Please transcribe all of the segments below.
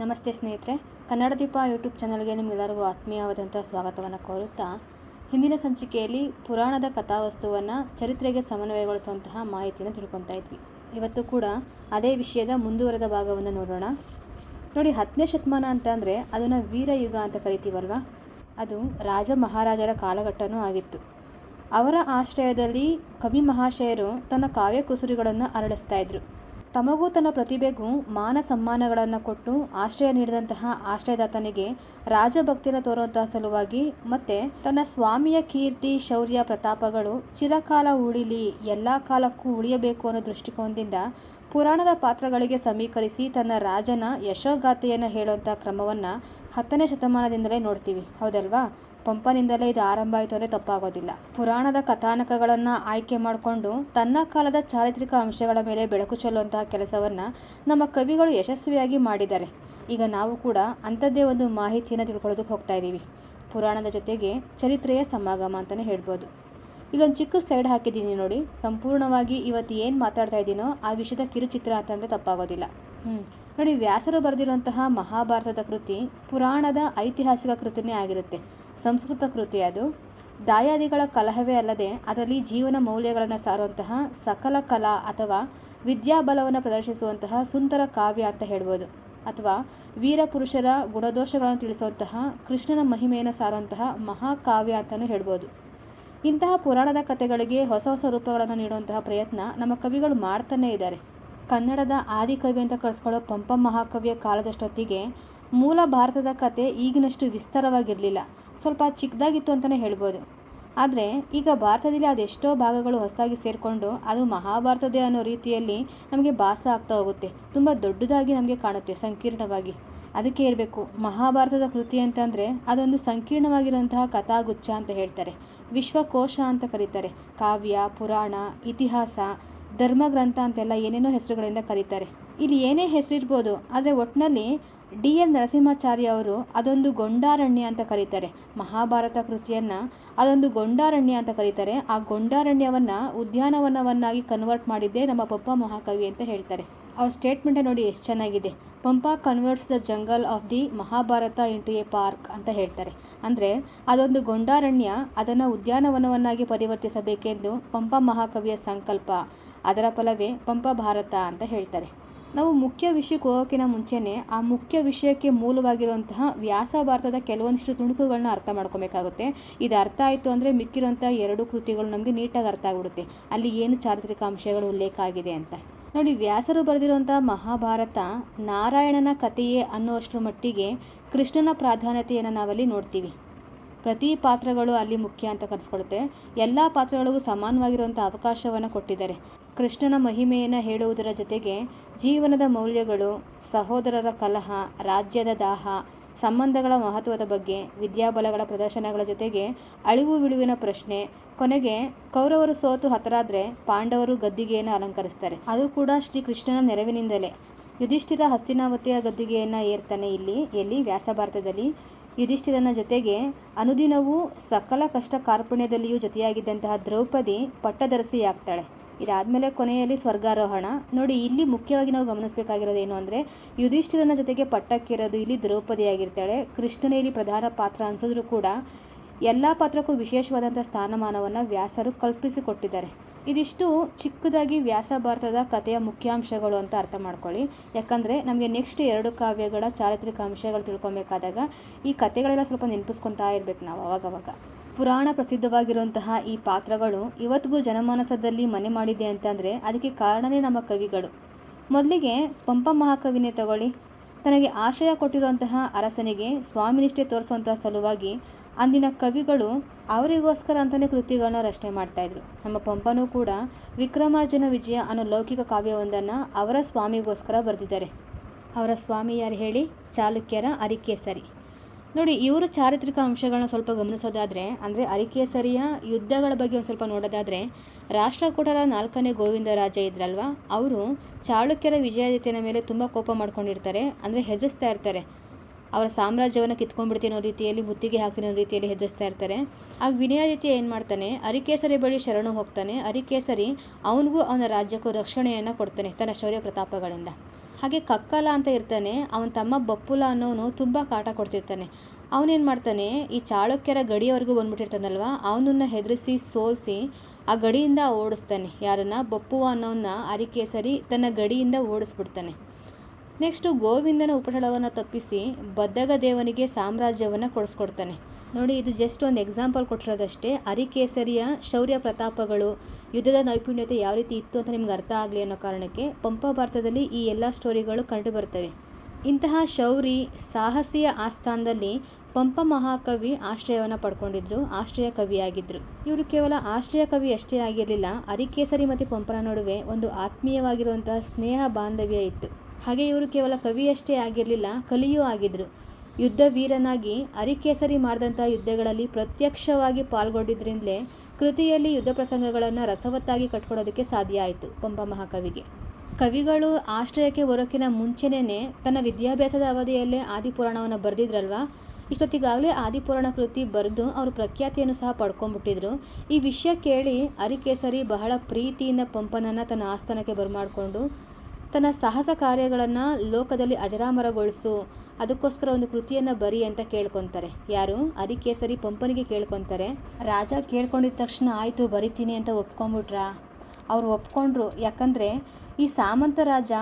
ನಮಸ್ತೆ ಸ್ನೇಹಿತರೆ. ಕನ್ನಡ ದೀಪ ಯೂಟ್ಯೂಬ್ ಚಾನಲ್ಗೆ ನಿಮಗೆಲ್ಲರಿಗೂ ಆತ್ಮೀಯವಾದಂಥ ಸ್ವಾಗತವನ್ನು ಕೋರುತ್ತಾ, ಹಿಂದಿನ ಸಂಚಿಕೆಯಲ್ಲಿ ಪುರಾಣದ ಕಥಾವಸ್ತುವನ್ನು ಚರಿತ್ರೆಗೆ ಸಮನ್ವಯಗೊಳಿಸುವಂತಹ ಮಾಹಿತಿಯನ್ನು ತಿಳ್ಕೊತಾ ಇದ್ವಿ. ಇವತ್ತು ಕೂಡ ಅದೇ ವಿಷಯದ ಮುಂದುವರೆದ ಭಾಗವನ್ನು ನೋಡೋಣ. ನೋಡಿ, ಹತ್ತನೇ ಶತಮಾನ ಅಂತ ಅಂದರೆ ಅದನ್ನು ವೀರಯುಗ ಅಂತ ಕರಿತೀವಲ್ವ? ಅದು ರಾಜ ಮಹಾರಾಜರ ಕಾಲಘಟ್ಟನೂ ಆಗಿತ್ತು. ಅವರ ಆಶ್ರಯದಲ್ಲಿ ಕವಿ ಮಹಾಶಯರು ತನ್ನ ಕಾವ್ಯ ಕುಸುರಿಗಳನ್ನು ಅರಳಿಸ್ತಾ ಇದ್ರು. ತಮಗೂ ತನ್ನ ಪ್ರತಿಭೆಗೂ ಮಾನ ಸಮ್ಮಾನಗಳನ್ನು ಕೊಟ್ಟು ಆಶ್ರಯ ನೀಡಿದಂತಹ ಆಶ್ರಯದಾತನಿಗೆ ರಾಜಭಕ್ತಿನ ತೋರುವಂತಹ ಸಲುವಾಗಿ ಮತ್ತೆ ತನ್ನ ಸ್ವಾಮಿಯ ಕೀರ್ತಿ, ಶೌರ್ಯ, ಪ್ರತಾಪಗಳು ಚಿರಕಾಲ ಉಳಿಲಿ, ಎಲ್ಲ ಕಾಲಕ್ಕೂ ಉಳಿಯಬೇಕು ಅನ್ನೋ ದೃಷ್ಟಿಕೋನದಿಂದ ಪುರಾಣದ ಪಾತ್ರಗಳಿಗೆ ಸಮೀಕರಿಸಿ ತನ್ನ ರಾಜನ ಯಶೋಗಾಥೆಯನ್ನು ಹೇಳುವಂಥ ಕ್ರಮವನ್ನು ಹತ್ತನೇ ಶತಮಾನದಿಂದಲೇ ನೋಡ್ತೀವಿ. ಹೌದಲ್ವಾ? ಪಂಪನಿಂದಲೇ ಇದು ಆರಂಭ ಆಯಿತು ಅಂದರೆ ತಪ್ಪಾಗೋದಿಲ್ಲ. ಪುರಾಣದ ಕಥಾನಕಗಳನ್ನು ಆಯ್ಕೆ ಮಾಡಿಕೊಂಡು ತನ್ನ ಕಾಲದ ಚಾರಿತ್ರಿಕ ಅಂಶಗಳ ಮೇಲೆ ಬೆಳಕು ಚೆಲ್ಲುವಂತಹ ಕೆಲಸವನ್ನು ನಮ್ಮ ಕವಿಗಳು ಯಶಸ್ವಿಯಾಗಿ ಮಾಡಿದ್ದಾರೆ. ಈಗ ನಾವು ಕೂಡ ಅಂಥದ್ದೇ ಒಂದು ಮಾಹಿತಿಯನ್ನು ತಿಳ್ಕೊಳ್ಳೋದಕ್ಕೆ ಹೋಗ್ತಾ ಇದ್ದೀವಿ. ಪುರಾಣದ ಜೊತೆಗೆ ಚರಿತ್ರೆಯ ಸಮಾಗಮ ಅಂತಲೇ ಹೇಳ್ಬೋದು. ಈಗ ಒಂದು ಚಿಕ್ಕ ಸ್ಲೈಡ್ ಹಾಕಿದ್ದೀನಿ ನೋಡಿ. ಸಂಪೂರ್ಣವಾಗಿ ಇವತ್ತು ಏನು ಮಾತಾಡ್ತಾ ಇದ್ದೀನೋ ಆ ವಿಷಯದ ಕಿರುಚಿತ್ರ ಅಂತಂದರೆ ತಪ್ಪಾಗೋದಿಲ್ಲ. ಹ್ಞೂ ನೋಡಿ, ವ್ಯಾಸರು ಬರೆದಿರುವಂತಹ ಮಹಾಭಾರತದ ಕೃತಿ ಪುರಾಣದ ಐತಿಹಾಸಿಕ ಕೃತಿನೇ ಆಗಿರುತ್ತೆ. ಸಂಸ್ಕೃತ ಕೃತಿ ಅದು. ದಾಯಾದಿಗಳ ಕಲಹವೇ ಅಲ್ಲದೆ ಅದರಲ್ಲಿ ಜೀವನ ಮೌಲ್ಯಗಳನ್ನು ಸಾರುವಂತಹ ಸಕಲ ಕಲಾ ಅಥವಾ ವಿದ್ಯಾಬಲವನ್ನು ಪ್ರದರ್ಶಿಸುವಂತಹ ಸುಂದರ ಕಾವ್ಯ ಅಂತ ಹೇಳ್ಬೋದು. ಅಥವಾ ವೀರ ಪುರುಷರ ಗುಣದೋಷಗಳನ್ನು ತಿಳಿಸುವಂತಹ ಕೃಷ್ಣನ ಮಹಿಮೆಯನ್ನು ಸಾರುವಂತಹ ಮಹಾಕಾವ್ಯ ಅಂತಲೂ ಹೇಳ್ಬೋದು. ಇಂತಹ ಪುರಾಣದ ಕಥೆಗಳಿಗೆ ಹೊಸ ಹೊಸ ರೂಪಗಳನ್ನು ನೀಡುವಂತಹ ಪ್ರಯತ್ನ ನಮ್ಮ ಕವಿಗಳು ಮಾಡ್ತಾನೇ ಇದ್ದಾರೆ. ಕನ್ನಡದ ಆದಿಕವಿ ಅಂತ ಕರೆಸ್ಕೊಳ್ಳೋ ಪಂಪ ಮಹಾಕವಿಯ ಕಾಲದಷ್ಟೊತ್ತಿಗೆ ಮೂಲ ಭಾರತದ ಕತೆ ಈಗಿನಷ್ಟು ವಿಸ್ತಾರವಾಗಿರಲಿಲ್ಲ. ಸ್ವಲ್ಪ ಚಿಕ್ಕದಾಗಿತ್ತು ಅಂತಲೇ ಹೇಳ್ಬೋದು. ಆದರೆ, ಈಗ ಭಾರತದಲ್ಲಿ ಅದೆಷ್ಟೋ ಭಾಗಗಳು ಹೊಸದಾಗಿ ಸೇರಿಕೊಂಡು ಅದು ಮಹಾಭಾರತದೇ ಅನ್ನೋ ರೀತಿಯಲ್ಲಿ ನಮಗೆ ಭಾಸ ಆಗ್ತಾ ಹೋಗುತ್ತೆ. ತುಂಬ ದೊಡ್ಡದಾಗಿ ನಮಗೆ ಕಾಣುತ್ತೆ ಸಂಕೀರ್ಣವಾಗಿ. ಅದಕ್ಕೆ ಇರಬೇಕು, ಮಹಾಭಾರತದ ಕೃತಿ ಅಂತಂದರೆ ಅದೊಂದು ಸಂಕೀರ್ಣವಾಗಿರುವಂತಹ ಕಥಾಗುಚ್ಛ ಅಂತ ಹೇಳ್ತಾರೆ. ವಿಶ್ವಕೋಶ ಅಂತ ಕರೀತಾರೆ. ಕಾವ್ಯ, ಪುರಾಣ, ಇತಿಹಾಸ, ಧರ್ಮಗ್ರಂಥ ಅಂತೆಲ್ಲ ಏನೇನೋ ಹೆಸರುಗಳಿಂದ ಕರೀತಾರೆ. ಇಲ್ಲಿ ಏನೇ ಹೆಸರಿರ್ಬೋದು, ಆದರೆ ಒಟ್ಟಿನಲ್ಲಿ ಡಿ ಎನ್ ನರಸಿಂಹಾಚಾರ್ಯ ಅವರು ಅದೊಂದು ಗೊಂಡಾರಣ್ಯ ಅಂತ ಕರೀತಾರೆ. ಮಹಾಭಾರತ ಕೃತಿಯನ್ನು ಅದೊಂದು ಗೊಂಡಾರಣ್ಯ ಅಂತ ಕರೀತಾರೆ. ಆ ಗೊಂಡಾರಣ್ಯವನ್ನು ಉದ್ಯಾನವನವನ್ನಾಗಿ ಕನ್ವರ್ಟ್ ಮಾಡಿದ್ದೇ ನಮ್ಮ ಪಂಪ ಮಹಾಕವಿ ಅಂತ ಹೇಳ್ತಾರೆ. ಅವ್ರ ಸ್ಟೇಟ್ಮೆಂಟೇ ನೋಡಿ ಎಷ್ಟು ಚೆನ್ನಾಗಿದೆ. Pampa converts the jungle of the Mahabharata into a park ಅಂತ ಹೇಳ್ತಾರೆ. ಅಂದರೆ ಅದೊಂದು ಗೊಂಡಾರಣ್ಯ ಅದನ್ನು ಉದ್ಯಾನವನವನ್ನಾಗಿ ಪರಿವರ್ತಿಸಬೇಕೆಂದು ಪಂಪ ಮಹಾಕವಿಯ ಸಂಕಲ್ಪ. ಅದರ ಫಲವೇ ಪಂಪ ಭಾರತ ಅಂತ ಹೇಳ್ತಾರೆ. ನಾವು ಮುಖ್ಯ ವಿಷಯಕ್ಕೆ ಹೋಗೋಕ್ಕಿಂತ ಮುಂಚೆನೇ ಆ ಮುಖ್ಯ ವಿಷಯಕ್ಕೆ ಮೂಲವಾಗಿರುವಂತಹ ವ್ಯಾಸ ಭಾರತದ ಕೆಲವೊಂದಿಷ್ಟು ತುಣುಕುಗಳನ್ನ ಅರ್ಥ ಮಾಡ್ಕೊಬೇಕಾಗುತ್ತೆ. ಇದು ಅರ್ಥ ಆಯಿತು ಅಂದರೆ ಮಿಕ್ಕಿರುವಂಥ ಎರಡು ಕೃತಿಗಳು ನಮಗೆ ನೀಟಾಗಿ ಅರ್ಥ ಆಗಿಬಿಡುತ್ತೆ. ಅಲ್ಲಿ ಏನು ಚಾರಿತ್ರಿಕ ಅಂಶಗಳು ಉಲ್ಲೇಖ ಆಗಿದೆ ಅಂತ. ನೋಡಿ, ವ್ಯಾಸರು ಬರೆದಿರುವಂಥ ಮಹಾಭಾರತ ನಾರಾಯಣನ ಕಥೆಯೇ ಅನ್ನುವಷ್ಟರ ಮಟ್ಟಿಗೆ ಕೃಷ್ಣನ ಪ್ರಾಧಾನ್ಯತೆಯನ್ನು ನಾವಲ್ಲಿ ನೋಡ್ತೀವಿ. ಪ್ರತಿ ಪಾತ್ರಗಳು ಅಲ್ಲಿ ಮುಖ್ಯ ಅಂತ ಕರೆಸ್ಕೊಳುತ್ತೆ. ಎಲ್ಲ ಪಾತ್ರಗಳಿಗೂ ಸಮಾನವಾಗಿರುವಂಥ ಅವಕಾಶವನ್ನು ಕೊಟ್ಟಿದ್ದಾರೆ. ಕೃಷ್ಣನ ಮಹಿಮೆಯನ್ನು ಹೇಳುವುದರ ಜೊತೆಗೆ ಜೀವನದ ಮೌಲ್ಯಗಳು, ಸಹೋದರರ ಕಲಹ, ರಾಜ್ಯದ ದಾಹ, ಸಂಬಂಧಗಳ ಮಹತ್ವದ ಬಗ್ಗೆ, ವಿದ್ಯಾಬಲಗಳ ಪ್ರದರ್ಶನಗಳ ಜೊತೆಗೆ ಅಳಿವು ಬಿಳುವಿನ ಪ್ರಶ್ನೆ, ಕೊನೆಗೆ ಕೌರವರು ಸೋತು ಹತರಾದರೆ ಪಾಂಡವರು ಗದ್ದಿಗೆಯನ್ನು ಅಲಂಕರಿಸ್ತಾರೆ. ಅದು ಕೂಡ ಶ್ರೀಕೃಷ್ಣನ ನೆರವಿನಿಂದಲೇ. ಯುಧಿಷ್ಠಿರ ಹಸ್ತಿನಾವತಿಯ ಗದ್ದಿಗೆಯನ್ನು ಏರ್ತಾನೆ ಇಲ್ಲಿ, ಎಲ್ಲಿ? ವ್ಯಾಸ ಭಾರತದಲ್ಲಿ ಯುಧಿಷ್ಠಿರನ ಜೊತೆಗೆ ಅನುದಿನವೂ ಸಕಲ ಕಷ್ಟ ಕಾರ್ಪಣ್ಯದಲ್ಲಿಯೂ ಜೊತೆಯಾಗಿದ್ದಂತಹ ದ್ರೌಪದಿ ಪಟ್ಟದರಸಿಯಾಗ್ತಾಳೆ. ಇದಾದಮೇಲೆ ಕೊನೆಯಲ್ಲಿ ಸ್ವರ್ಗಾರೋಹಣ. ನೋಡಿ, ಇಲ್ಲಿ ಮುಖ್ಯವಾಗಿ ನಾವು ಗಮನಿಸಬೇಕಾಗಿರೋದು ಏನು ಅಂದರೆ, ಯುಧಿಷ್ಠಿರನ ಜೊತೆಗೆ ಪಟ್ಟಕ್ಕಿರೋದು ಇಲ್ಲಿ ದ್ರೌಪದಿ ಆಗಿರ್ತಾಳೆ ಕೃಷ್ಣನೇ ಇಲ್ಲಿ ಪ್ರಧಾನ ಪಾತ್ರ ಅನಿಸಿದ್ರು ಕೂಡ ಎಲ್ಲ ಪಾತ್ರಕ್ಕೂ ವಿಶೇಷವಾದಂಥ ಸ್ಥಾನಮಾನವನ್ನು ವ್ಯಾಸರು ಕಲ್ಪಿಸಿಕೊಟ್ಟಿದ್ದಾರೆ. ಇದಿಷ್ಟು ಚಿಕ್ಕದಾಗಿ ವ್ಯಾಸ ಭಾರತದ ಕಥೆಯ ಮುಖ್ಯಾಂಶಗಳು ಅಂತ ಅರ್ಥ ಮಾಡ್ಕೊಳ್ಳಿ. ಯಾಕಂದರೆ, ನಮಗೆ ನೆಕ್ಸ್ಟ್ ಎರಡು ಕಾವ್ಯಗಳ ಚಾರಿತ್ರಿಕ ಅಂಶಗಳು ತಿಳ್ಕೊಬೇಕಾದಾಗ ಈ ಕಥೆಗಳೆಲ್ಲ ಸ್ವಲ್ಪ ನೆನಪಿಸ್ಕೊತಾ ಇರಬೇಕು ನಾವು ಅವಾಗವಾಗ. ಪುರಾಣ ಪ್ರಸಿದ್ಧವಾಗಿರುವಂತಹ ಈ ಪಾತ್ರಗಳು ಇವತ್ತಿಗೂ ಜನಮಾನಸದಲ್ಲಿ ಮನೆ ಮಾಡಿದೆ ಅಂತಂದರೆ ಅದಕ್ಕೆ ಕಾರಣವೇ ನಮ್ಮ ಕವಿಗಳು. ಮೊದಲಿಗೆ ಪಂಪ ಮಹಾಕವಿನೇ ತಗೊಳ್ಳಿ. ತನಗೆ ಆಶ್ರಯ ಕೊಟ್ಟಿರುವಂತಹ ಅರಸನಿಗೆ ಸ್ವಾಮಿನಿಷ್ಠೆ ತೋರಿಸುವಂತಹ ಸಲುವಾಗಿ ಅಂದಿನ ಕವಿಗಳು ಅವರಿಗೋಸ್ಕರ ಅಂತಲೇ ಕೃತಿಗಳನ್ನ ರಚನೆ ಮಾಡ್ತಾಯಿದ್ರು ನಮ್ಮ ಪಂಪನೂ ಕೂಡ ವಿಕ್ರಮಾರ್ಜುನ ವಿಜಯ ಅನ್ನೋ ಲೌಕಿಕ ಕಾವ್ಯವೊಂದನ್ನು ಅವರ ಸ್ವಾಮಿಗೋಸ್ಕರ ಬರೆದಿದ್ದಾರೆ. ಅವರ ಸ್ವಾಮಿ ಯಾರು ಹೇಳಿ? ಚಾಲುಕ್ಯರ ಅರಿಕೇಸರಿ. ನೋಡಿ, ಇವರು ಚಾರಿತ್ರಿಕ ಅಂಶಗಳನ್ನ ಸ್ವಲ್ಪ ಗಮನಿಸೋದಾದರೆ, ಅಂದರೆ ಅರಿಕೇಸರಿಯ ಯುದ್ಧಗಳ ಬಗ್ಗೆ ಒಂದು ಸ್ವಲ್ಪ ನೋಡೋದಾದರೆ, ರಾಷ್ಟ್ರಕೂಟರ ನಾಲ್ಕನೇ ಗೋವಿಂದ ರಾಜ ಇದ್ರಲ್ವ? ಅವರು ಚಾಳುಕ್ಯರ ವಿಜಯಾದಿತ್ಯನ ಮೇಲೆ ತುಂಬ ಕೋಪ ಮಾಡ್ಕೊಂಡಿರ್ತಾರೆ, ಅಂದರೆ ಹೆದರಿಸ್ತಾ ಇರ್ತಾರೆ. ಅವರ ಸಾಮ್ರಾಜ್ಯವನ್ನು ಕಿತ್ಕೊಂಡ್ಬಿಡ್ತೀನಿ ಅನ್ನೋ ರೀತಿಯಲ್ಲಿ, ಮುತ್ತಿಗೆ ಹಾಕ್ತೀನಿ ರೀತಿಯಲ್ಲಿ ಹೆದರಿಸ್ತಾ ಇರ್ತಾರೆ. ಆಗ ವಿನಯಾದಿತ್ಯ ಏನು ಮಾಡ್ತಾನೆ? ಅರಿಕೇಸರಿ ಬಳಿ ಶರಣು ಹೋಗ್ತಾನೆ. ಅರಿಕೇಸರಿ ಅವನಿಗೂ ಅವನ ರಾಜ್ಯಕ್ಕೂ ರಕ್ಷಣೆಯನ್ನು ಕೊಡ್ತಾನೆ, ತನ್ನ ಶೌರ್ಯ ಪ್ರತಾಪಗಳಿಂದ. ಹಾಗೆ ಕಕ್ಕಲ ಅಂತ ಇರ್ತಾನೆ, ಅವನ ತಮ್ಮ ಬಪ್ಪುಲ ಅನ್ನೋನು ತುಂಬ ಕಾಟ ಕೊಡ್ತಿರ್ತಾನೆ. ಅವನೇನು ಮಾಡ್ತಾನೆ, ಈ ಚಾಳುಕ್ಯರ ಗಡಿಯವರೆಗೂ ಬಂದ್ಬಿಟ್ಟಿರ್ತಾನಲ್ವ, ಅವನನ್ನ ಹೆದರಿಸಿ, ಸೋಲಿಸಿ, ಆ ಗಡಿಯಿಂದ ಓಡಿಸ್ತಾನೆ. ಯಾರನ್ನ? ಬಪ್ಪುವ ಅನ್ನೋನ್ನ ಅರಿಕೇಸರಿ ತನ್ನ ಗಡಿಯಿಂದ ಓಡಿಸ್ಬಿಡ್ತಾನೆ. ನೆಕ್ಸ್ಟು ಗೋವಿಂದನ ಉಪಟಳವನ್ನು ತಪ್ಪಿಸಿ ಬದ್ದಗ ದೇವನಿಗೆ ಸಾಮ್ರಾಜ್ಯವನ್ನು ಕೊಡಿಸ್ಕೊಡ್ತಾನೆ. ನೋಡಿ, ಇದು ಜಸ್ಟ್ ಒಂದು ಎಕ್ಸಾಂಪಲ್ ಕೊಟ್ಟಿರೋದಷ್ಟೇ. ಅರಿಕೇಸರಿಯ ಶೌರ್ಯ ಪ್ರತಾಪಗಳು, ಯುದ್ಧದ ನೈಪುಣ್ಯತೆ ಯಾವ ರೀತಿ ಇತ್ತು ಅಂತ ನಿಮ್ಗೆ ಅರ್ಥ ಆಗಲಿ ಅನ್ನೋ ಕಾರಣಕ್ಕೆ ಪಂಪ ಭಾರತದಲ್ಲಿ ಈ ಎಲ್ಲ ಸ್ಟೋರಿಗಳು ಕಂಡುಬರ್ತವೆ ಇಂತಹ ಶೌರಿ ಸಾಹಸಿಯ ಆಸ್ಥಾನದಲ್ಲಿ ಪಂಪ ಮಹಾಕವಿ ಆಶ್ರಯವನ್ನು ಪಡ್ಕೊಂಡಿದ್ರು, ಆಶ್ರಯ ಕವಿಯಾಗಿದ್ದರು ಇವರು ಕೇವಲ ಆಶ್ರಯ ಕವಿ ಅಷ್ಟೇ ಆಗಿರಲಿಲ್ಲ, ಅರಿಕೇಸರಿ ಮತ್ತು ಪಂಪನ ನಡುವೆ ಒಂದು ಆತ್ಮೀಯವಾಗಿರುವಂತಹ ಸ್ನೇಹ ಬಾಂಧವ್ಯ ಇತ್ತು. ಹಾಗೆ ಇವರು ಕೇವಲ ಕವಿಯಷ್ಟೇ ಆಗಿರಲಿಲ್ಲ, ಕಲಿಯೂ ಆಗಿದ್ದರು ಯುದ್ಧ ವೀರನಾಗಿ ಅರಿಕೇಸರಿ ಮಾಡಿದಂಥ ಯುದ್ಧಗಳಲ್ಲಿ ಪ್ರತ್ಯಕ್ಷವಾಗಿ ಪಾಲ್ಗೊಂಡಿದ್ದರಿಂದಲೇ ಕೃತಿಯಲ್ಲಿ ಯುದ್ಧ ಪ್ರಸಂಗಗಳನ್ನು ರಸವತ್ತಾಗಿ ಕಟ್ಕೊಡೋದಕ್ಕೆ ಸಾಧ್ಯ ಆಯಿತು ಪಂಪ ಮಹಾಕವಿಗೆ. ಕವಿಗಳು ಆಶ್ರಯಕ್ಕೆ ಬರೋಕ್ಕಿಂತ ಮುಂಚೆನೇ ತನ್ನ ವಿದ್ಯಾಭ್ಯಾಸದ ಅವಧಿಯಲ್ಲೇ ಆದಿಪುರಾಣವನ್ನು ಬರೆದಿದ್ರಲ್ವಾ? ಇಷ್ಟೊತ್ತಿಗಾಗಲೇ ಆದಿಪುರಾಣ ಕೃತಿ ಬರೆದು ಅವರು ಪ್ರಖ್ಯಾತಿಯನ್ನು ಸಹ ಪಡ್ಕೊಂಡ್ಬಿಟ್ಟಿದ್ರು. ಈ ವಿಷಯ ಕೇಳಿ ಅರಿಕೇಸರಿ ಬಹಳ ಪ್ರೀತಿಯಿಂದ ಪಂಪನನ್ನು ತನ್ನ ಆಸ್ಥಾನಕ್ಕೆ ಬರಮಾಡಿಕೊಂಡು ತನ್ನ ಸಾಹಸ ಕಾರ್ಯಗಳನ್ನು ಲೋಕದಲ್ಲಿ ಅಜರಾಮರಗೊಳಿಸು ಅದಕ್ಕೋಸ್ಕರ ಒಂದು ಕೃತಿಯನ್ನು ಬರಿ ಅಂತ ಕೇಳ್ಕೊತಾರೆ. ಯಾರು? ಅರಿಕೇಸರಿ ಪಂಪನಿಗೆ ಕೇಳ್ಕೊತಾರೆ. ರಾಜ ಕೇಳ್ಕೊಂಡಿದ ತಕ್ಷಣ ಆಯಿತು, ಬರಿತೀನಿ ಅಂತ ಒಪ್ಕೊಂಬಿಟ್ರಾ ಅವ್ರು ಒಪ್ಕೊಂಡ್ರು. ಯಾಕಂದರೆ ಈ ಸಾಮಂತ ರಾಜ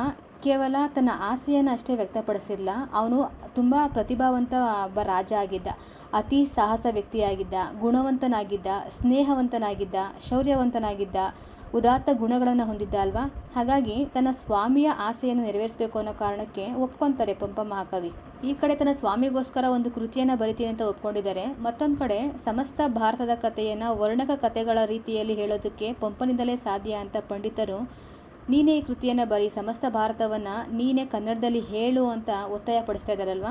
ಕೇವಲ ತನ್ನ ಆಸೆಯನ್ನು ಅಷ್ಟೇ ವ್ಯಕ್ತಪಡಿಸಿಲ್ಲ. ಅವನು ತುಂಬ ಪ್ರತಿಭಾವಂತ ಒಬ್ಬ ರಾಜ ಆಗಿದ್ದ. ಅತಿ ಸಾಹಸ ವ್ಯಕ್ತಿಯಾಗಿದ್ದ, ಗುಣವಂತನಾಗಿದ್ದ, ಸ್ನೇಹವಂತನಾಗಿದ್ದ, ಶೌರ್ಯವಂತನಾಗಿದ್ದ, ಉದಾತ್ತ ಗುಣಗಳನ್ನು ಹೊಂದಿದ್ದ ಅಲ್ವಾ? ಹಾಗಾಗಿ ತನ್ನ ಸ್ವಾಮಿಯ ಆಸೆಯನ್ನು ನೆರವೇರಿಸಬೇಕು ಅನ್ನೋ ಕಾರಣಕ್ಕೆ ಒಪ್ಕೊತಾರೆ ಪಂಪ ಮಹಾಕವಿ. ಈ ಕಡೆ ತನ್ನ ಸ್ವಾಮಿಗೋಸ್ಕರ ಒಂದು ಕೃತಿಯನ್ನು ಬರಿತೀನಿ ಅಂತ ಒಪ್ಕೊಂಡಿದ್ದಾರೆ. ಮತ್ತೊಂದು ಕಡೆ, ಸಮಸ್ತ ಭಾರತದ ಕಥೆಯನ್ನು ವರ್ಣಕ ಕಥೆಗಳ ರೀತಿಯಲ್ಲಿ ಹೇಳೋದಕ್ಕೆ ಪಂಪನಿಂದಲೇ ಸಾಧ್ಯ ಅಂತ ಪಂಡಿತರು, ನೀನೇ ಈ ಕೃತಿಯನ್ನು ಬರೀ ಸಮಸ್ತ ಭಾರತವನ್ನು ನೀನೇ ಕನ್ನಡದಲ್ಲಿ ಹೇಳು ಅಂತ ಒತ್ತಾಯ ಪಡಿಸ್ತಾ ಇದ್ದಾರಲ್ವ?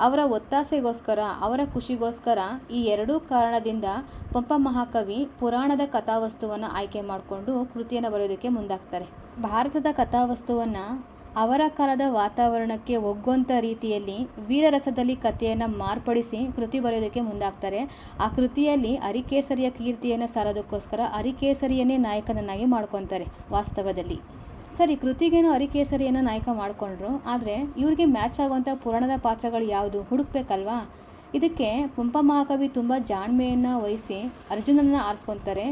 ಅವರ ಒತ್ತಾಸೆಗೋಸ್ಕರ, ಅವರ ಖುಷಿಗೋಸ್ಕರ ಈ ಎರಡೂ ಕಾರಣದಿಂದ ಪಂಪ ಮಹಾಕವಿ ಪುರಾಣದ ಕಥಾವಸ್ತುವನ್ನು ಆಯ್ಕೆ ಮಾಡಿಕೊಂಡು ಕೃತಿಯನ್ನು ಬರೆಯೋದಕ್ಕೆ ಮುಂದಾಗ್ತಾರೆ. ಭಾರತದ ಕಥಾವಸ್ತುವನ್ನು ಅವರ ಕಾಲದ ವಾತಾವರಣಕ್ಕೆ ಒಗ್ಗುವಂಥ ರೀತಿಯಲ್ಲಿ ವೀರರಸದಲ್ಲಿ ಕಥೆಯನ್ನು ಮಾರ್ಪಡಿಸಿ ಕೃತಿ ಬರೆಯೋದಕ್ಕೆ ಮುಂದಾಗ್ತಾರೆ. ಆ ಕೃತಿಯಲ್ಲಿ ಅರಿಕೇಸರಿಯ ಕೀರ್ತಿಯನ್ನು ಸಾರೋದಕ್ಕೋಸ್ಕರ ಅರಿಕೇಸರಿಯನ್ನೇ ನಾಯಕನನ್ನಾಗಿ ಮಾಡ್ಕೊತಾರೆ ವಾಸ್ತವದಲ್ಲಿ. ಸರಿ, ಕೃತಿಗೇನು ಅರಿಕೇಸರಿಯನ್ನು ನಾಯಕ ಮಾಡಿಕೊಂಡ್ರು, ಆದರೆ ಇವ್ರಿಗೆ ಮ್ಯಾಚ್ ಆಗುವಂಥ ಪುರಾಣದ ಪಾತ್ರಗಳು ಯಾವುದು? ಹುಡುಕ್ಬೇಕಲ್ವಾ? ಇದಕ್ಕೆ ಪಂಪ ಮಹಾಕವಿ ತುಂಬ ಜಾಣ್ಮೆಯನ್ನು ವಹಿಸಿ ಅರ್ಜುನನ ಆರಿಸ್ಕೊತಾರೆ.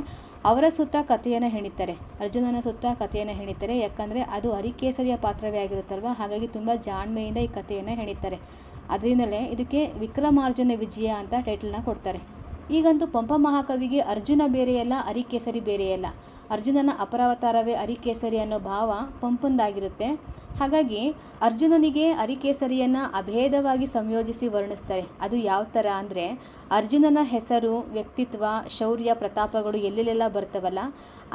ಅವರ ಸುತ್ತ ಕಥೆಯನ್ನು ಹೆಣಿತಾರೆ. ಅರ್ಜುನನ ಸುತ್ತ ಕಥೆಯನ್ನು ಹೆಣಿತಾರೆ. ಯಾಕಂದರೆ ಅದು ಹರಿಕೇಸರಿಯ ಪಾತ್ರವೇ ಆಗಿರುತ್ತಲ್ವ? ಹಾಗಾಗಿ ತುಂಬ ಜಾಣ್ಮೆಯಿಂದ ಈ ಕಥೆಯನ್ನು ಹೆಣಿತಾರೆ. ಅದರಿಂದಲೇ ಇದಕ್ಕೆ ವಿಕ್ರಮಾರ್ಜುನ ವಿಜಯ ಅಂತ ಟೈಟಲ್ನ ಕೊಡ್ತಾರೆ. ಈಗಂತೂ ಪಂಪ ಮಹಾಕವಿಗೆ ಅರ್ಜುನ ಬೇರೆಯಲ್ಲ ಅರಿಕೇಸರಿ ಬೇರೆಯಲ್ಲ. ಅರ್ಜುನನ ಅಪರಾವತಾರವೇ ಅರಿಕೇಸರಿ ಅನ್ನೋ ಭಾವ ಪಂಪಂದಾಗಿರುತ್ತೆ. ಹಾಗಾಗಿ ಅರ್ಜುನನಿಗೆ ಅರಿಕೇಸರಿಯನ್ನು ಅಭೇದವಾಗಿ ಸಂಯೋಜಿಸಿ ವರ್ಣಿಸ್ತಾರೆ. ಅದು ಯಾವ ಥರ ಅಂದರೆ, ಅರ್ಜುನನ ಹೆಸರು, ವ್ಯಕ್ತಿತ್ವ, ಶೌರ್ಯ, ಪ್ರತಾಪಗಳು ಎಲ್ಲೆಲ್ಲೆಲ್ಲ ಬರ್ತವಲ್ಲ,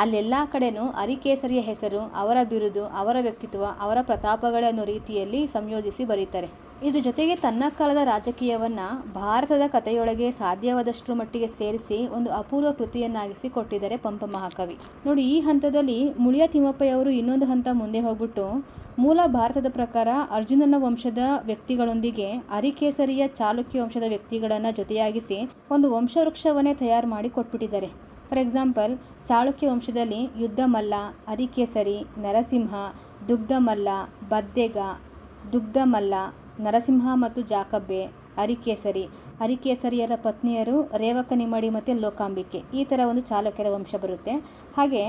ಅಲ್ಲೆಲ್ಲ ಕಡೆನೂ ಅರಿಕೇಸರಿಯ ಹೆಸರು, ಅವರ ಬಿರುದು, ಅವರ ವ್ಯಕ್ತಿತ್ವ, ಅವರ ಪ್ರತಾಪಗಳೇ ಅನ್ನೋ ರೀತಿಯಲ್ಲಿ ಸಂಯೋಜಿಸಿ ಬರೀತಾರೆ. ಇದ್ರ ಜೊತೆಗೆ ತನ್ನ ಕಾಲದ ರಾಜಕೀಯವನ್ನು ಭಾರತದ ಕಥೆಯೊಳಗೆ ಸಾಧ್ಯವಾದಷ್ಟು ಮಟ್ಟಿಗೆ ಸೇರಿಸಿ ಒಂದು ಅಪೂರ್ವ ಕೃತಿಯನ್ನಾಗಿಸಿ ಕೊಟ್ಟಿದ್ದಾರೆ ಪಂಪ ಮಹಾಕವಿ ನೋಡಿ, ಈ ಹಂತದಲ್ಲಿ ಮುಳಿಯ ತಿಮ್ಮಪ್ಪಯ್ಯವರು ಇನ್ನೊಂದು ಹಂತ ಮುಂದೆ ಹೋಗ್ಬಿಟ್ಟು ಮೂಲ ಭಾರತದ ಪ್ರಕಾರ ಅರ್ಜುನನ ವಂಶದ ವ್ಯಕ್ತಿಗಳೊಂದಿಗೆ ಅರಿಕೇಸರಿಯ ಚಾಲುಕ್ಯ ವಂಶದ ವ್ಯಕ್ತಿಗಳನ್ನು ಜೊತೆಯಾಗಿಸಿ ಒಂದು ವಂಶವೃಕ್ಷವನ್ನೇ ತಯಾರು ಮಾಡಿ ಕೊಟ್ಬಿಟ್ಟಿದ್ದಾರೆ. ಫಾರ್ ಎಕ್ಸಾಂಪಲ್ ಚಾಳುಕ್ಯ ವಂಶದಲ್ಲಿ ಯುದ್ಧಮಲ್ಲ, ಅರಿಕೇಸರಿ, ನರಸಿಂಹ, ದುಗ್ಧಮಲ್ಲ, ಬದ್ದೆಗ, ದುಗ್ಧಮಲ್ಲ, ನರಸಿಂಹ ಮತ್ತು ಜಾಕಬ್ಬೆ, ಅರಿಕೇಸರಿ. ಅರಿಕೇಸರಿಯರ ಪತ್ನಿಯರು ರೇವಕ ನಿಮ್ಮಡಿ ಮತ್ತು ಲೋಕಾಂಬಿಕೆ. ಈ ಥರ ಒಂದು ಚಾಲುಕ್ಯರ ವಂಶ ಬರುತ್ತೆ. ಹಾಗೆ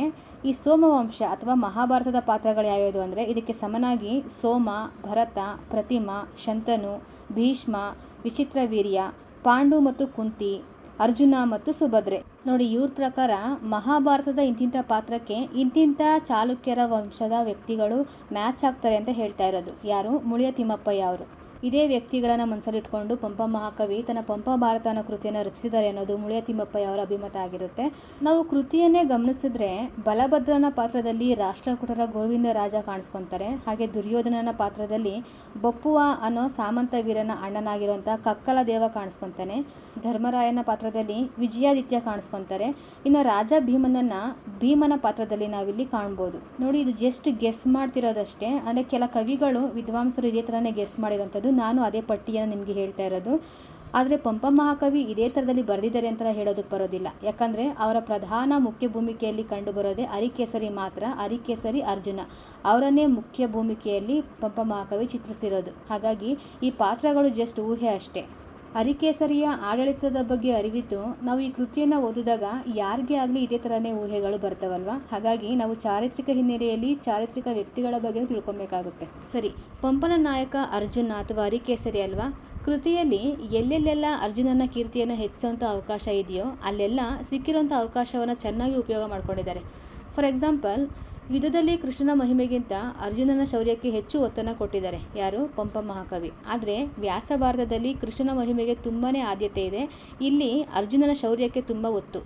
ಈ ಸೋಮವಂಶ ಅಥವಾ ಮಹಾಭಾರತದ ಪಾತ್ರಗಳು ಯಾವ್ಯಾವುದು ಅಂದರೆ ಇದಕ್ಕೆ ಸಮನಾಗಿ ಸೋಮ, ಭರತ, ಪ್ರತಿಮ, ಶಂತನು, ಭೀಷ್ಮ, ವಿಚಿತ್ರ ವೀರ್ಯ, ಪಾಂಡು ಮತ್ತು ಕುಂತಿ, ಅರ್ಜುನ ಮತ್ತು ಸುಭದ್ರೆ. ನೋಡಿ, ಇವ್ರ ಪ್ರಕಾರ ಮಹಾಭಾರತದ ಇಂತಿಂಥ ಪಾತ್ರಕ್ಕೆ ಇಂತಿಂಥ ಚಾಲುಕ್ಯರ ವಂಶದ ವ್ಯಕ್ತಿಗಳು ಮ್ಯಾಚ್ ಆಗ್ತಾರೆ ಅಂತ ಹೇಳ್ತಾ ಇರೋದು. ಯಾರು? ಮುಳಿಯ ತಿಮ್ಮಪ್ಪಯ್ಯ ಅವರು. ಇದೇ ವ್ಯಕ್ತಿಗಳನ್ನು ಮನಸ್ಸಲ್ಲಿಟ್ಕೊಂಡು ಪಂಪ ಮಹಾಕವಿ, ತನ್ನ ಪಂಪ ಭಾರತ ಅನ್ನೋ ಕೃತಿಯನ್ನು ರಚಿಸಿದ್ದಾರೆ ಅನ್ನೋದು ಮುಳಿಯ ತಿಮ್ಮಪ್ಪಯ್ಯ ಅವರ ಅಭಿಮತ ಆಗಿರುತ್ತೆ. ನಾವು ಕೃತಿಯನ್ನೇ ಗಮನಿಸಿದ್ರೆ ಬಲಭದ್ರನ ಪಾತ್ರದಲ್ಲಿ ರಾಷ್ಟ್ರಕೂಟರ ಗೋವಿಂದ ರಾಜ ಕಾಣಿಸ್ಕೊತಾರೆ. ಹಾಗೆ ದುರ್ಯೋಧನನ ಪಾತ್ರದಲ್ಲಿ ಬಪ್ಪುವ ಅನ್ನೋ ಸಾಮಂತ ವೀರನ ಅಣ್ಣನಾಗಿರುವಂಥ ಕಕ್ಕಲ ದೇವ ಕಾಣಿಸ್ಕೊತಾನೆ. ಧರ್ಮರಾಯನ ಪಾತ್ರದಲ್ಲಿ ವಿಜಯಾದಿತ್ಯ ಕಾಣಿಸ್ಕೊತಾರೆ. ಇನ್ನು ರಾಜ ಭೀಮನನ್ನ ಭೀಮನ ಪಾತ್ರದಲ್ಲಿ ನಾವಿಲ್ಲಿ ಕಾಣ್ಬೋದು. ನೋಡಿ, ಇದು ಜಸ್ಟ್ ಗೆಸ್ ಮಾಡ್ತಿರೋದಷ್ಟೇ. ಅಂದರೆ ಕೆಲ ಕವಿಗಳು, ವಿದ್ವಾಂಸರು ಇದೇ ಥರನೇ ಗೆಸ್ ಮಾಡಿರೋಂಥದ್ದು. ನಾನು ಅದೇ ಪಟ್ಟಿಯನ್ನು ನಿಮಗೆ ಹೇಳ್ತಾ ಇರೋದು. ಆದರೆ ಪಂಪ ಮಹಾಕವಿ ಇದೇ ಥರದಲ್ಲಿ ಬರೆದಿದ್ದಾರೆ ಅಂತ ಹೇಳೋದಕ್ಕೆ ಬರೋದಿಲ್ಲ. ಯಾಕಂದರೆ ಅವರ ಪ್ರಧಾನ ಮುಖ್ಯ ಭೂಮಿಕೆಯಲ್ಲಿ ಕಂಡುಬರೋದೇ ಅರಿಕೇಸರಿ ಮಾತ್ರ ಅರಿಕೇಸರಿ ಅರ್ಜುನ. ಅವರನ್ನೇ ಮುಖ್ಯ ಭೂಮಿಕೆಯಲ್ಲಿ ಪಂಪ ಮಹಾಕವಿ ಚಿತ್ರಿಸಿರೋದು. ಹಾಗಾಗಿ ಈ ಪಾತ್ರಗಳು ಜಸ್ಟ್ ಊಹೆ ಅಷ್ಟೇ. ಅರಿಕೇಸರಿಯ ಆಡಳಿತದ ಬಗ್ಗೆ ಅರಿವಿದ್ದು, ನಾವು ಈ ಕೃತಿಯನ್ನು ಓದಿದಾಗ ಯಾರಿಗೆ ಆಗಲಿ ಇದೇ ಥರನೇ ಊಹೆಗಳು ಬರ್ತಾವಲ್ವ? ಹಾಗಾಗಿ ನಾವು ಚಾರಿತ್ರಿಕ ಹಿನ್ನೆಲೆಯಲ್ಲಿ ಚಾರಿತ್ರಿಕ ವ್ಯಕ್ತಿಗಳ ಬಗ್ಗೆ ತಿಳ್ಕೊಬೇಕಾಗುತ್ತೆ. ಸರಿ, ಪಂಪನ ನಾಯಕ ಅರ್ಜುನ ಅಥವಾ ಅರಿಕೇಸರಿ ಅಲ್ವಾ? ಕೃತಿಯಲ್ಲಿ ಎಲ್ಲೆಲ್ಲೆಲ್ಲ ಅರ್ಜುನನ ಕೀರ್ತಿಯನ್ನು ಹೆಚ್ಚಿಸುವಂಥ ಅವಕಾಶ ಇದೆಯೋ, ಅಲ್ಲೆಲ್ಲ ಸಿಕ್ಕಿರೋಂಥ ಅವಕಾಶವನ್ನು ಚೆನ್ನಾಗಿ ಉಪಯೋಗ ಮಾಡ್ಕೊಂಡಿದ್ದಾರೆ. ಫಾರ್ ಎಕ್ಸಾಂಪಲ್ ಯುದ್ಧದಲ್ಲಿ ಕೃಷ್ಣನ ಮಹಿಮೆಗಿಂತ ಅರ್ಜುನನ ಶೌರ್ಯಕ್ಕೆ ಹೆಚ್ಚು ಒತ್ತನ್ನು ಕೊಟ್ಟಿದ್ದಾರೆ. ಯಾರು? ಪಂಪ ಮಹಾಕವಿ. ಆದರೆ ವ್ಯಾಸ ಭಾರತದಲ್ಲಿ ಕೃಷ್ಣನ ಮಹಿಮೆಗೆ ತುಂಬಾ ಆದ್ಯತೆ ಇದೆ. ಇಲ್ಲಿ ಅರ್ಜುನನ ಶೌರ್ಯಕ್ಕೆ ತುಂಬ ಒತ್ತು.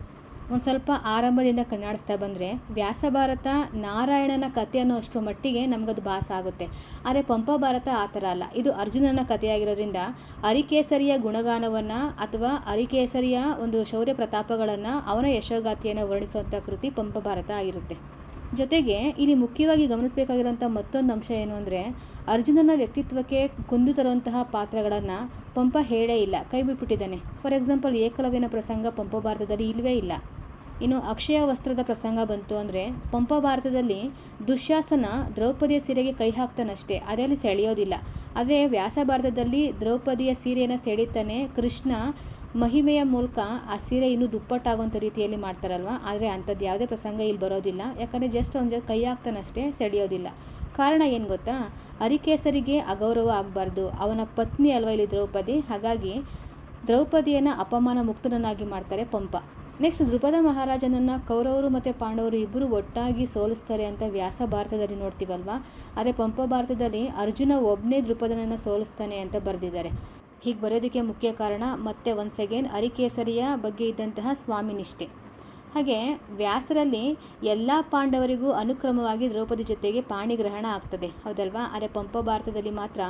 ಒಂದು ಸ್ವಲ್ಪ ಆರಂಭದಿಂದ ಕಣ್ಣಾಡಿಸ್ತಾ ಬಂದರೆ ವ್ಯಾಸ ಭಾರತ ನಾರಾಯಣನ ಕಥೆ ಅನ್ನೋ ಅಷ್ಟು ಮಟ್ಟಿಗೆ ನಮಗದು ಭಾಸ ಆಗುತ್ತೆ. ಆದರೆ ಪಂಪ ಭಾರತ ಆ ಥರ ಅಲ್ಲ. ಇದು ಅರ್ಜುನನ ಕಥೆಯಾಗಿರೋದ್ರಿಂದ ಅರಿಕೇಸರಿಯ ಗುಣಗಾನವನ್ನು ಅಥವಾ ಅರಿಕೇಸರಿಯ ಒಂದು ಶೌರ್ಯ ಪ್ರತಾಪಗಳನ್ನು ಅವನ ಯಶೋಗಾತಿಯನ್ನು ವರ್ಣಿಸುವಂಥ ಕೃತಿ ಪಂಪ ಭಾರತ ಆಗಿರುತ್ತೆ. ಜೊತೆಗೆ ಇಲ್ಲಿ ಮುಖ್ಯವಾಗಿ ಗಮನಿಸಬೇಕಾಗಿರುವಂಥ ಮತ್ತೊಂದು ಅಂಶ ಏನು ಅಂದರೆ ಅರ್ಜುನನ ವ್ಯಕ್ತಿತ್ವಕ್ಕೆ ಕುಂದು ತರುವಂತಹ ಪಾತ್ರಗಳನ್ನು ಪಂಪ ಹೇಳೇ ಇಲ್ಲ, ಕೈ ಬಿಟ್ಬಿಟ್ಟಿದ್ದಾನೆ. ಫಾರ್ ಎಕ್ಸಾಂಪಲ್ ಏಕಲವ್ಯನ ಪ್ರಸಂಗ ಪಂಪ ಭಾರತದಲ್ಲಿ ಇಲ್ಲವೇ ಇಲ್ಲ. ಇನ್ನು ಅಕ್ಷಯ ವಸ್ತ್ರದ ಪ್ರಸಂಗ ಬಂತು ಅಂದರೆ ಪಂಪ ಭಾರತದಲ್ಲಿ ದುಶ್ಯಾಸನ ದ್ರೌಪದಿಯ ಸೀರೆಗೆ ಕೈ ಹಾಕ್ತಾನಷ್ಟೇ, ಅದರಲ್ಲಿ ಸೆಳೆಯೋದಿಲ್ಲ. ಆದರೆ ವ್ಯಾಸ ಭಾರತದಲ್ಲಿ ದ್ರೌಪದಿಯ ಸೀರೆಯನ್ನು ಸೆಳೀತಾನೆ ಕೃಷ್ಣ ಮಹಿಮೆಯ ಮೂಲಕ ಆ ಸೀರೆ ಇನ್ನೂ ದುಪ್ಪಟ್ಟಾಗುವಂಥ ರೀತಿಯಲ್ಲಿ ಮಾಡ್ತಾರಲ್ವ? ಆದರೆ ಅಂಥದ್ದು ಯಾವುದೇ ಪ್ರಸಂಗ ಇಲ್ಲಿ ಬರೋದಿಲ್ಲ. ಯಾಕಂದರೆ ಜಸ್ಟ್ ಒಂದು ಕೈ ಹಾಕ್ತಾನಷ್ಟೇ ಸೆಳೆಯೋದಿಲ್ಲ. ಕಾರಣ ಏನು ಗೊತ್ತಾ? ಅರಿಕೇಸರಿಗೆ ಅಗೌರವ ಆಗಬಾರ್ದು. ಅವನ ಪತ್ನಿ ಅಲ್ವಾ ಇಲ್ಲಿ ದ್ರೌಪದಿ? ಹಾಗಾಗಿ ದ್ರೌಪದಿಯನ್ನು ಅಪಮಾನ ಮುಕ್ತನನ್ನಾಗಿ ಮಾಡ್ತಾರೆ ಪಂಪ. ನೆಕ್ಸ್ಟ್ ದ್ರುಪದ ಮಹಾರಾಜನನ್ನು ಕೌರವರು ಮತ್ತು ಪಾಂಡವರು ಇಬ್ಬರು ಒಟ್ಟಾಗಿ ಸೋಲಿಸ್ತಾರೆ ಅಂತ ವ್ಯಾಸ ಭಾರತದಲ್ಲಿ ನೋಡ್ತೀವಲ್ವಾ? ಆದರೆ ಪಂಪ ಭಾರತದಲ್ಲಿ ಅರ್ಜುನ ಒಬ್ಬನೇ ದ್ರುಪದನನ್ನು ಸೋಲಿಸ್ತಾನೆ ಅಂತ ಬರೆದಿದ್ದಾರೆ. ಹೀಗೆ ಬರೆಯೋದಕ್ಕೆ ಮುಖ್ಯ ಕಾರಣ ಮತ್ತೆ ಒನ್ಸ್ ಅಗೇನ್ ಅರಿಕೇಸರಿಯ ಬಗ್ಗೆ ಇದ್ದಂತಹ ಸ್ವಾಮಿ ನಿಷ್ಠೆ. ಹಾಗೆ ವ್ಯಾಸರಲ್ಲಿ ಎಲ್ಲ ಪಾಂಡವರಿಗೂ ಅನುಕ್ರಮವಾಗಿ ದ್ರೌಪದಿ ಜೊತೆಗೆ ಪಾಣಿಗ್ರಹಣ ಆಗ್ತದೆ. ಹೌದಲ್ವಾ? ಆದರೆ ಪಂಪ ಭಾರತದಲ್ಲಿ ಮಾತ್ರ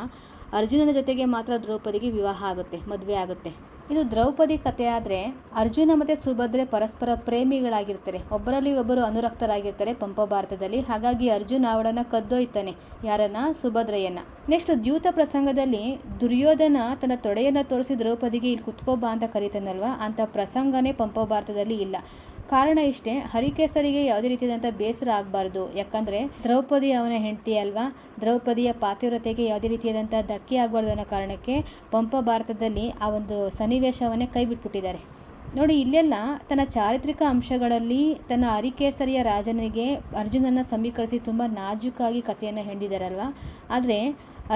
ಅರ್ಜುನನ ಜೊತೆಗೆ ಮಾತ್ರ ದ್ರೌಪದಿಗೆ ವಿವಾಹ ಆಗುತ್ತೆ, ಮದುವೆ ಆಗುತ್ತೆ. ಇದು ದ್ರೌಪದಿ ಕಥೆ ಆದರೆ ಅರ್ಜುನ ಮತ್ತು ಸುಭದ್ರೆ ಪರಸ್ಪರ ಪ್ರೇಮಿಗಳಾಗಿರ್ತಾರೆ. ಒಬ್ಬರಲ್ಲಿ ಒಬ್ಬರು ಅನುರಕ್ತರಾಗಿರ್ತಾರೆ ಪಂಪ ಭಾರತದಲ್ಲಿ. ಹಾಗಾಗಿ ಅರ್ಜುನ ಅವಳನ್ನು ಕದ್ದೊಯ್ತಾನೆ, ಯಾರನ್ನ? ಸುಭದ್ರೆಯನ್ನ. ನೆಕ್ಸ್ಟ್ ದ್ಯೂತ ಪ್ರಸಂಗದಲ್ಲಿ ದುರ್ಯೋಧನ ತನ್ನ ತೊಡೆಯನ್ನು ತೋರಿಸಿ ದ್ರೌಪದಿಗೆ ಇಲ್ಲಿ ಕುತ್ಕೋಬಾ ಅಂತ ಕರೀತಾನಲ್ವಾ? ಅಂಥ ಪ್ರಸಂಗನೇ ಪಂಪ ಭಾರತದಲ್ಲಿ ಇಲ್ಲ. ಕಾರಣ ಇಷ್ಟೇ, ಹರಿಕೇಸರಿಗೆ ಯಾವುದೇ ರೀತಿಯಾದಂಥ ಬೇಸರ ಆಗಬಾರ್ದು. ಯಾಕಂದರೆ, ದ್ರೌಪದಿ ಅವನ ಹೆಂಡತಿ ಅಲ್ವಾ? ದ್ರೌಪದಿಯ ಪಾತಿವ್ರತೆಗೆ ಯಾವುದೇ ರೀತಿಯಾದಂಥ ಧಕ್ಕೆ ಆಗಬಾರ್ದು ಅನ್ನೋ ಕಾರಣಕ್ಕೆ ಪಂಪ ಭಾರತದಲ್ಲಿ ಆ ಒಂದು ಸನ್ನಿವೇಶವನ್ನೇ ಕೈ ಬಿಟ್ಬಿಟ್ಟಿದ್ದಾರೆ ನೋಡಿ, ಇಲ್ಲೆಲ್ಲ ತನ್ನ ಚಾರಿತ್ರಿಕ ಅಂಶಗಳಲ್ಲಿ ತನ್ನ ಅರಿಕೇಸರಿಯ ರಾಜನಿಗೆ ಅರ್ಜುನನ ಸಮೀಕರಿಸಿ ತುಂಬ ನಾಜೂಕಾಗಿ ಕಥೆಯನ್ನು ಹೆಂಡಿದಾರಲ್ವ? ಆದರೆ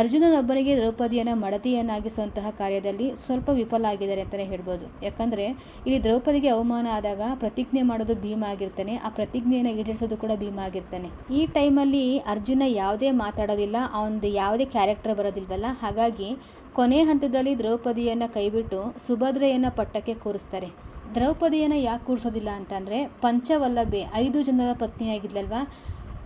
ಅರ್ಜುನನೊಬ್ಬನಿಗೆ ದ್ರೌಪದಿಯನ್ನು ಮಡತಿಯನ್ನಾಗಿಸುವಂತಹ ಕಾರ್ಯದಲ್ಲಿ ಸ್ವಲ್ಪ ವಿಫಲ ಆಗಿದ್ದಾರೆ ಅಂತಲೇ ಹೇಳ್ಬೋದು. ಯಾಕಂದರೆ ಇಲ್ಲಿ ದ್ರೌಪದಿಗೆ ಅವಮಾನ ಆದಾಗ ಪ್ರತಿಜ್ಞೆ ಮಾಡೋದು ಭೀಮ ಆಗಿರ್ತಾನೆ, ಆ ಪ್ರತಿಜ್ಞೆಯನ್ನು ಈಡೇರಿಸೋದು ಕೂಡ ಭೀಮ ಆಗಿರ್ತಾನೆ. ಈ ಟೈಮಲ್ಲಿ ಅರ್ಜುನ ಯಾವುದೇ ಮಾತಾಡೋದಿಲ್ಲ, ಅವನದು ಯಾವುದೇ ಕ್ಯಾರೆಕ್ಟರ್ ಬರೋದಿಲ್ವಲ್ಲ? ಹಾಗಾಗಿ ಕೊನೆ ಹಂತದಲ್ಲಿ ದ್ರೌಪದಿಯನ್ನು ಕೈಬಿಟ್ಟು ಸುಭದ್ರೆಯನ್ನು ಪಟ್ಟಕ್ಕೆ ಕೂರಿಸ್ತಾರೆ. ದ್ರೌಪದಿಯನ್ನು ಯಾಕೆ ಕೂರಿಸೋದಿಲ್ಲ ಅಂತಂದರೆ, ಪಂಚವಲ್ಲಭೆ ಐದು ಜನರ ಪತ್ನಿಯಾಗಿದ್ಲಲ್ವಾ?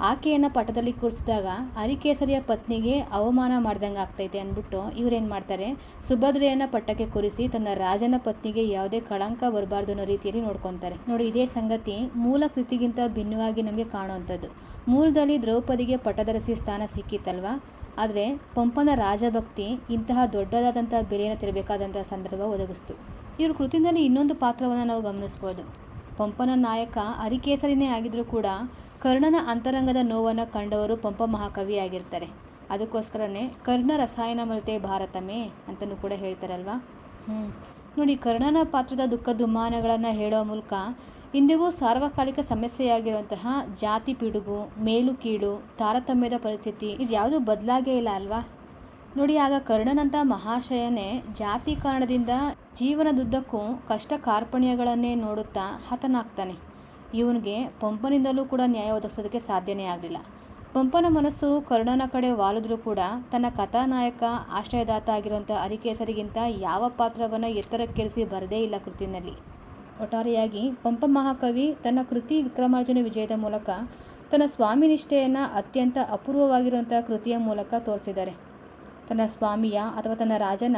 ಆಕೆಯನ್ನು ಪಟದಲ್ಲಿ ಕೂರಿಸಿದಾಗ ಹರಿಕೇಸರಿಯ ಪತ್ನಿಗೆ ಅವಮಾನ ಮಾಡ್ದಂಗೆ ಆಗ್ತೈತೆ ಅಂದ್ಬಿಟ್ಟು ಇವರೇನು ಮಾಡ್ತಾರೆ? ಸುಭದ್ರೆಯನ್ನು ಪಟ್ಟಕ್ಕೆ ಕೂರಿಸಿ ತನ್ನ ರಾಜನ ಪತ್ನಿಗೆ ಯಾವುದೇ ಕಳಂಕ ಬರಬಾರ್ದು ಅನ್ನೋ ರೀತಿಯಲ್ಲಿ ನೋಡ್ಕೊತಾರೆ. ನೋಡಿ, ಇದೇ ಸಂಗತಿ ಮೂಲ ಕೃತಿಗಿಂತ ಭಿನ್ನವಾಗಿ ನಮಗೆ ಕಾಣುವಂಥದ್ದು. ಮೂಲದಲ್ಲಿ ದ್ರೌಪದಿಗೆ ಪಟದರಸಿ ಸ್ಥಾನ ಸಿಕ್ಕಿತ್ತಲ್ವಾ? ಆದರೆ ಪಂಪನ ರಾಜಭಕ್ತಿ ಇಂತಹ ದೊಡ್ಡದಾದಂಥ ಬೆಲೆಯನ್ನು ತೆರಬೇಕಾದಂಥ ಸಂದರ್ಭ ಒದಗಿಸ್ತು. ಇವ್ರ ಕೃತಿಯಲ್ಲಿ ಇನ್ನೊಂದು ಪಾತ್ರವನ್ನು ನಾವು ಗಮನಿಸ್ಬೋದು. ಪಂಪನ ನಾಯಕ ಹರಿಕೇಸರಿನೇ ಆಗಿದ್ದರೂ ಕೂಡ ಕರ್ಣನ ಅಂತರಂಗದ ನೋವನ್ನು ಕಂಡವರು ಪಂಪ ಮಹಾಕವಿ ಆಗಿರ್ತಾರೆ ಅದಕ್ಕೋಸ್ಕರನೇ ಕರ್ಣ ರಸಾಯನ ಮರತೆ ಭಾರತಮೇ ಅಂತಲೂ ಕೂಡ ಹೇಳ್ತಾರಲ್ವಾ? ಹ್ಞೂ ನೋಡಿ, ಕರ್ಣನ ಪಾತ್ರದ ದುಃಖ ದುಮ್ಮಾನಗಳನ್ನು ಹೇಳೋ ಮೂಲಕ ಇಂದಿಗೂ ಸಾರ್ವಕಾಲಿಕ ಸಮಸ್ಯೆಯಾಗಿರುವಂತಹ ಜಾತಿ ಪಿಡುಗು, ಮೇಲು ಕೀಳು ತಾರತಮ್ಯದ ಪರಿಸ್ಥಿತಿ ಇದು ಯಾವುದೂ ಬದಲಾಗೇ ಇಲ್ಲ ಅಲ್ವಾ? ನೋಡಿ, ಆಗ ಕರ್ಣನಂಥ ಮಹಾಶಯನೇ ಜಾತಿ ಕಾರಣದಿಂದ ಜೀವನದುದ್ದಕ್ಕೂ ಕಷ್ಟ ಕಾರ್ಪಣ್ಯಗಳನ್ನೇ ನೋಡುತ್ತಾ ಹತನಾಗ್ತಾನೆ. ಇವನಿಗೆ ಪಂಪನಿಂದಲೂ ಕೂಡ ನ್ಯಾಯ ಒದಗಿಸೋದಕ್ಕೆ ಸಾಧ್ಯನೇ ಆಗಲಿಲ್ಲ. ಪಂಪನ ಮನಸ್ಸು ಕರುಣನ ಕಡೆ ವಾಲಿದ್ರೂ ಕೂಡ ತನ್ನ ಕಥಾನಾಯಕ, ಆಶ್ರಯದಾತ ಆಗಿರುವಂಥ ಅರಿಕೇಸರಿಗಿಂತ ಯಾವ ಪಾತ್ರವನ್ನು ಎತ್ತರಕ್ಕೇರಿಸಿ ಬರದೇ ಇಲ್ಲ ಕೃತಿನಲ್ಲಿ. ಒಟ್ಟಾರೆಯಾಗಿ ಪಂಪ ಮಹಾಕವಿ ತನ್ನ ಕೃತಿ ವಿಕ್ರಮಾರ್ಜುನ ವಿಜಯದ ಮೂಲಕ ತನ್ನ ಸ್ವಾಮಿ ನಿಷ್ಠೆಯನ್ನು ಅತ್ಯಂತ ಅಪೂರ್ವವಾಗಿರುವಂಥ ಕೃತಿಯ ಮೂಲಕ ತೋರಿಸಿದ್ದಾರೆ. ತನ್ನ ಸ್ವಾಮಿಯ ಅಥವಾ ತನ್ನ ರಾಜನ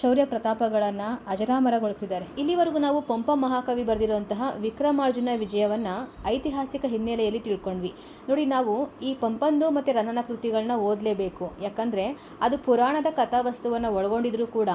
ಶೌರ್ಯ ಪ್ರತಾಪಗಳನ್ನು ಅಜರಾಮರಗೊಳಿಸಿದ್ದಾರೆ. ಇಲ್ಲಿವರೆಗೂ ನಾವು ಪಂಪ ಮಹಾಕವಿ ಬರೆದಿರುವಂತಹ ವಿಕ್ರಮಾರ್ಜುನ ವಿಜಯವನ್ನು ಐತಿಹಾಸಿಕ ಹಿನ್ನೆಲೆಯಲ್ಲಿ ತಿಳ್ಕೊಂಡ್ವಿ. ನೋಡಿ, ನಾವು ಈ ಪಂಪಂದು ಮತ್ತು ರನ್ನನ ಕೃತಿಗಳನ್ನ ಓದಲೇಬೇಕು. ಯಾಕಂದರೆ, ಅದು ಪುರಾಣದ ಕಥಾವಸ್ತುವನ್ನು ಒಳಗೊಂಡಿದ್ರೂ ಕೂಡ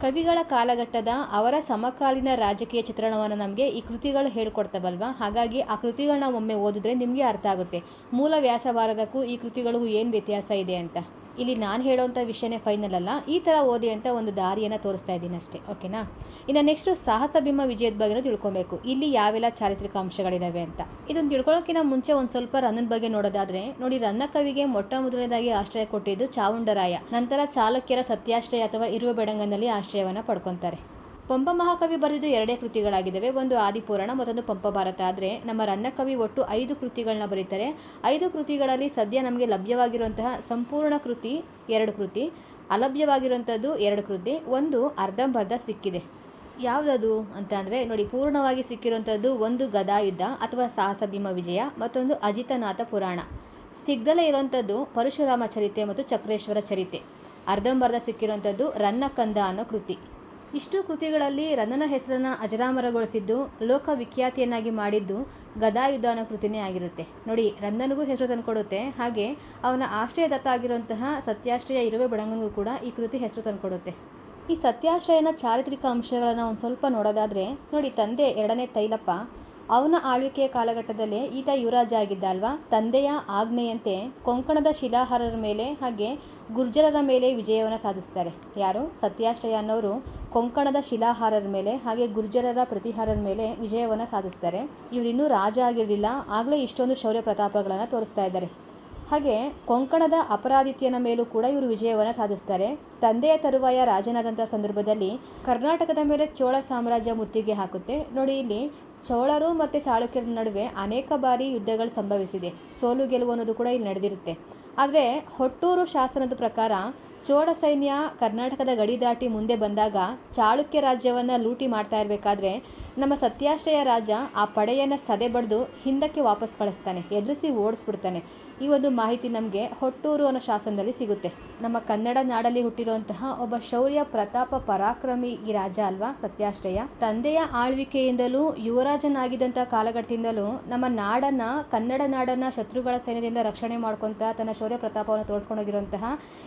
ಕವಿಗಳ ಕಾಲಘಟ್ಟದ ಅವರ ಸಮಕಾಲೀನ ರಾಜಕೀಯ ಚಿತ್ರಣವನ್ನು ನಮಗೆ ಈ ಕೃತಿಗಳು ಹೇಳ್ಕೊಡ್ತವಲ್ವಾ? ಹಾಗಾಗಿ ಆ ಕೃತಿಗಳನ್ನ ಒಮ್ಮೆ ಓದಿದ್ರೆ ನಿಮಗೆ ಅರ್ಥ ಆಗುತ್ತೆ. ಮೂಲ ವ್ಯಾಸವಾರದಕ್ಕೂ ಈ ಕೃತಿಗಳಿಗೂ ಏನು ವ್ಯತ್ಯಾಸ ಇದೆ ಅಂತ? ಇಲ್ಲಿ ನಾನು ಹೇಳೋವಂಥ ವಿಷಯನೇ ಫೈನಲ್ ಅಲ್ಲ. ಈ ಥರ ಓದಿ ಅಂತ ಒಂದು ದಾರಿಯನ್ನು ತೋರಿಸ್ತಾ ಇದ್ದೀನಿ ಅಷ್ಟೇ, ಓಕೆನಾ? ಇನ್ನು ನೆಕ್ಸ್ಟು ಸಾಹಸ ಭೀಮ ವಿಜಯದ ಬಗ್ಗೆನೂ ತಿಳ್ಕೊಬೇಕು. ಇಲ್ಲಿ ಯಾವೆಲ್ಲ ಚಾರಿತ್ರಿಕ ಅಂಶಗಳಿದ್ದಾವೆ ಅಂತ. ಇದನ್ನು ತಿಳ್ಕೊಳ್ಳೋಕ್ಕಿಂತ ಮುಂಚೆ ಒಂದು ಸ್ವಲ್ಪ ರನ್ನನ ಬಗ್ಗೆ ನೋಡೋದಾದ್ರೆ, ನೋಡಿ ರನ್ನ ಕವಿಗೆ ಮೊಟ್ಟ ಮೊದಲನೇದಾಗಿ ಆಶ್ರಯ ಕೊಟ್ಟಿದ್ದು ಚಾವುಂಡರಾಯ ನಂತರ ಚಾಲುಕ್ಯರ ಸತ್ಯಾಶ್ರಯ ಅಥವಾ ಇರುವ ಬೆಡಂಗನಲ್ಲಿ ಆಶ್ರಯವನ್ನು ಪಡ್ಕೊತಾರೆ. ಪಂಪ ಮಹಾಕವಿ ಬರೆದು ಎರಡೇ ಕೃತಿಗಳಾಗಿದ್ದಾವೆ. ಒಂದು ಆದಿಪುರಾಣ, ಮತ್ತೊಂದು ಪಂಪ ಭಾರತ. ಆದರೆ ನಮ್ಮ ರನ್ನಕವಿ ಒಟ್ಟು ಐದು ಕೃತಿಗಳನ್ನ ಬರೀತಾರೆ. ಐದು ಕೃತಿಗಳಲ್ಲಿ ಸದ್ಯ ನಮಗೆ ಲಭ್ಯವಾಗಿರುವಂತಹ ಸಂಪೂರ್ಣ ಕೃತಿ ಎರಡು ಕೃತಿ. ಅಲಭ್ಯವಾಗಿರುವಂಥದ್ದು ಎರಡು ಕೃತಿ. ಒಂದು ಅರ್ಧಂಬರ್ಧ ಸಿಕ್ಕಿದೆ. ಯಾವುದದು ಅಂತ ಅಂದರೆ ನೋಡಿ, ಪೂರ್ಣವಾಗಿ ಸಿಕ್ಕಿರುವಂಥದ್ದು ಒಂದು ಗದಾಯುದ್ಧ ಅಥವಾ ಸಾಹಸ ಭೀಮ ವಿಜಯ, ಮತ್ತೊಂದು ಅಜಿತನಾಥ ಪುರಾಣ. ಸಿಗ್ದಲೇ ಇರುವಂಥದ್ದು ಪರಶುರಾಮ ಚರಿತೆ ಮತ್ತು ಚಕ್ರೇಶ್ವರ ಚರಿತೆ. ಅರ್ಧಂಬರ್ಧ ಸಿಕ್ಕಿರುವಂಥದ್ದು ರನ್ನಕಂದ ಅನ್ನೋ ಕೃತಿ. ಇಷ್ಟು ಕೃತಿಗಳಲ್ಲಿ ರನ್ನನ ಹೆಸರನ್ನು ಅಜರಾಮರಗೊಳಿಸಿದ್ದು ಲೋಕವಿಖ್ಯಾತಿಯನ್ನಾಗಿ ಮಾಡಿದ್ದು ಗದಾಯುಧಾನ ಕೃತಿನೇ ಆಗಿರುತ್ತೆ. ನೋಡಿ ರನ್ನನಿಗೂ ಹೆಸರು ತಂದುಕೊಡುತ್ತೆ. ಹಾಗೆ ಅವನ ಆಶ್ರಯದತ್ತ ಆಗಿರುವಂತಹ ಸತ್ಯಾಶ್ರಯ ಇರುವೆ ಬಡಂಗನಿಗೂ ಕೂಡ ಈ ಕೃತಿ ಹೆಸರು ತಂದುಕೊಡುತ್ತೆ. ಈ ಸತ್ಯಾಶ್ರಯನ ಚಾರಿತ್ರಿಕ ಅಂಶಗಳನ್ನು ಒಂದು ಸ್ವಲ್ಪ ನೋಡೋದಾದರೆ, ನೋಡಿ, ತಂದೆ ಎರಡನೇ ತೈಲಪ್ಪ. ಅವನ ಆಳ್ವಿಕೆಯ ಕಾಲಘಟ್ಟದಲ್ಲಿ ಈತ ಯುವರಾಜ ಆಗಿದ್ದ ಅಲ್ವಾ ತಂದೆಯ ಆಜ್ಞೆಯಂತೆ ಕೊಂಕಣದ ಶಿಲಾಹಾರರ ಮೇಲೆ ಹಾಗೆ ಗುರ್ಜರರ ಮೇಲೆ ವಿಜಯವನ್ನು ಸಾಧಿಸ್ತಾರೆ. ಯಾರು? ಸತ್ಯಾಶ್ರಯ ಅನ್ನೋರು ಕೊಂಕಣದ ಶಿಲಾಹಾರರ ಮೇಲೆ ಹಾಗೆ ಗುರ್ಜರರ ಪ್ರತಿಹಾರರ ಮೇಲೆ ವಿಜಯವನ್ನು ಸಾಧಿಸ್ತಾರೆ. ಇವರಿನ್ನೂ ರಾಜ ಆಗಿರಲಿಲ್ಲ, ಆಗಲೇ ಇಷ್ಟೊಂದು ಶೌರ್ಯ ಪ್ರತಾಪಗಳನ್ನು ತೋರಿಸ್ತಾ ಇದ್ದಾರೆ. ಹಾಗೆ ಕೊಂಕಣದ ಅಪರಾಧಿತ್ಯನ ಮೇಲೂ ಕೂಡ ಇವರು ವಿಜಯವನ್ನು ಸಾಧಿಸ್ತಾರೆ. ತಂದೆಯ ತರುವಾಯ ರಾಜನಾದಂಥ ಸಂದರ್ಭದಲ್ಲಿ ಕರ್ನಾಟಕದ ಮೇಲೆ ಚೋಳ ಸಾಮ್ರಾಜ್ಯ ಮುತ್ತಿಗೆ ಹಾಕುತ್ತೆ. ನೋಡಿ ಇಲ್ಲಿ ಚೋಳರು ಮತ್ತು ಚಾಳುಕ್ಯರ ನಡುವೆ ಅನೇಕ ಬಾರಿ ಯುದ್ಧಗಳು ಸಂಭವಿಸಿದೆ. ಸೋಲು ಗೆಲುವು ಅನ್ನೋದು ಕೂಡ ಇಲ್ಲಿ ನಡೆದಿರುತ್ತೆ. ಆದರೆ ಹೊಟ್ಟೂರು ಶಾಸನದ ಪ್ರಕಾರ ಚೋಳ ಸೈನ್ಯ ಕರ್ನಾಟಕದ ಗಡಿ ದಾಟಿ ಮುಂದೆ ಬಂದಾಗ ಚಾಳುಕ್ಯ ರಾಜ್ಯವನ್ನು ಲೂಟಿ ಮಾಡ್ತಾ ಇರಬೇಕಾದ್ರೆ ನಮ್ಮ ಸತ್ಯಾಶ್ರಯ ರಾಜ ಆ ಪಡೆಯನ್ನು ಸದೆ ಬಡಿದು ಹಿಂದಕ್ಕೆ ವಾಪಸ್ ಕಳಿಸ್ತಾನೆ. ಎದುರಿಸಿ ಓಡಿಸ್ಬಿಡ್ತಾನೆ. ಈ ಒಂದು ಮಾಹಿತಿ ನಮಗೆ ಹೊಟ್ಟೂರು ಅನ್ನೋ ಶಾಸನದಲ್ಲಿ ಸಿಗುತ್ತೆ. ನಮ್ಮ ಕನ್ನಡ ನಾಡಲ್ಲಿ ಹುಟ್ಟಿರುವಂತಹ ಒಬ್ಬ ಶೌರ್ಯ ಪ್ರತಾಪ ಪರಾಕ್ರಮಿ ಈ ರಾಜ ಅಲ್ವಾ? ಸತ್ಯಾಶ್ರಯ. ತಂದೆಯ ಆಳ್ವಿಕೆಯಿಂದಲೂ ಯುವರಾಜನಾಗಿದ್ದಂಥ ಕಾಲಘಟ್ಟದಿಂದಲೂ ನಮ್ಮ ನಾಡನ್ನ, ಕನ್ನಡ ನಾಡನ್ನ ಶತ್ರುಗಳ ಸೈನ್ಯದಿಂದ ರಕ್ಷಣೆ ಮಾಡ್ಕೊಂತ ತನ್ನ ಶೌರ್ಯ ಪ್ರತಾಪವನ್ನು ತೋರಿಸ್ಕೊಂಡೋಗಿರುವಂತಹ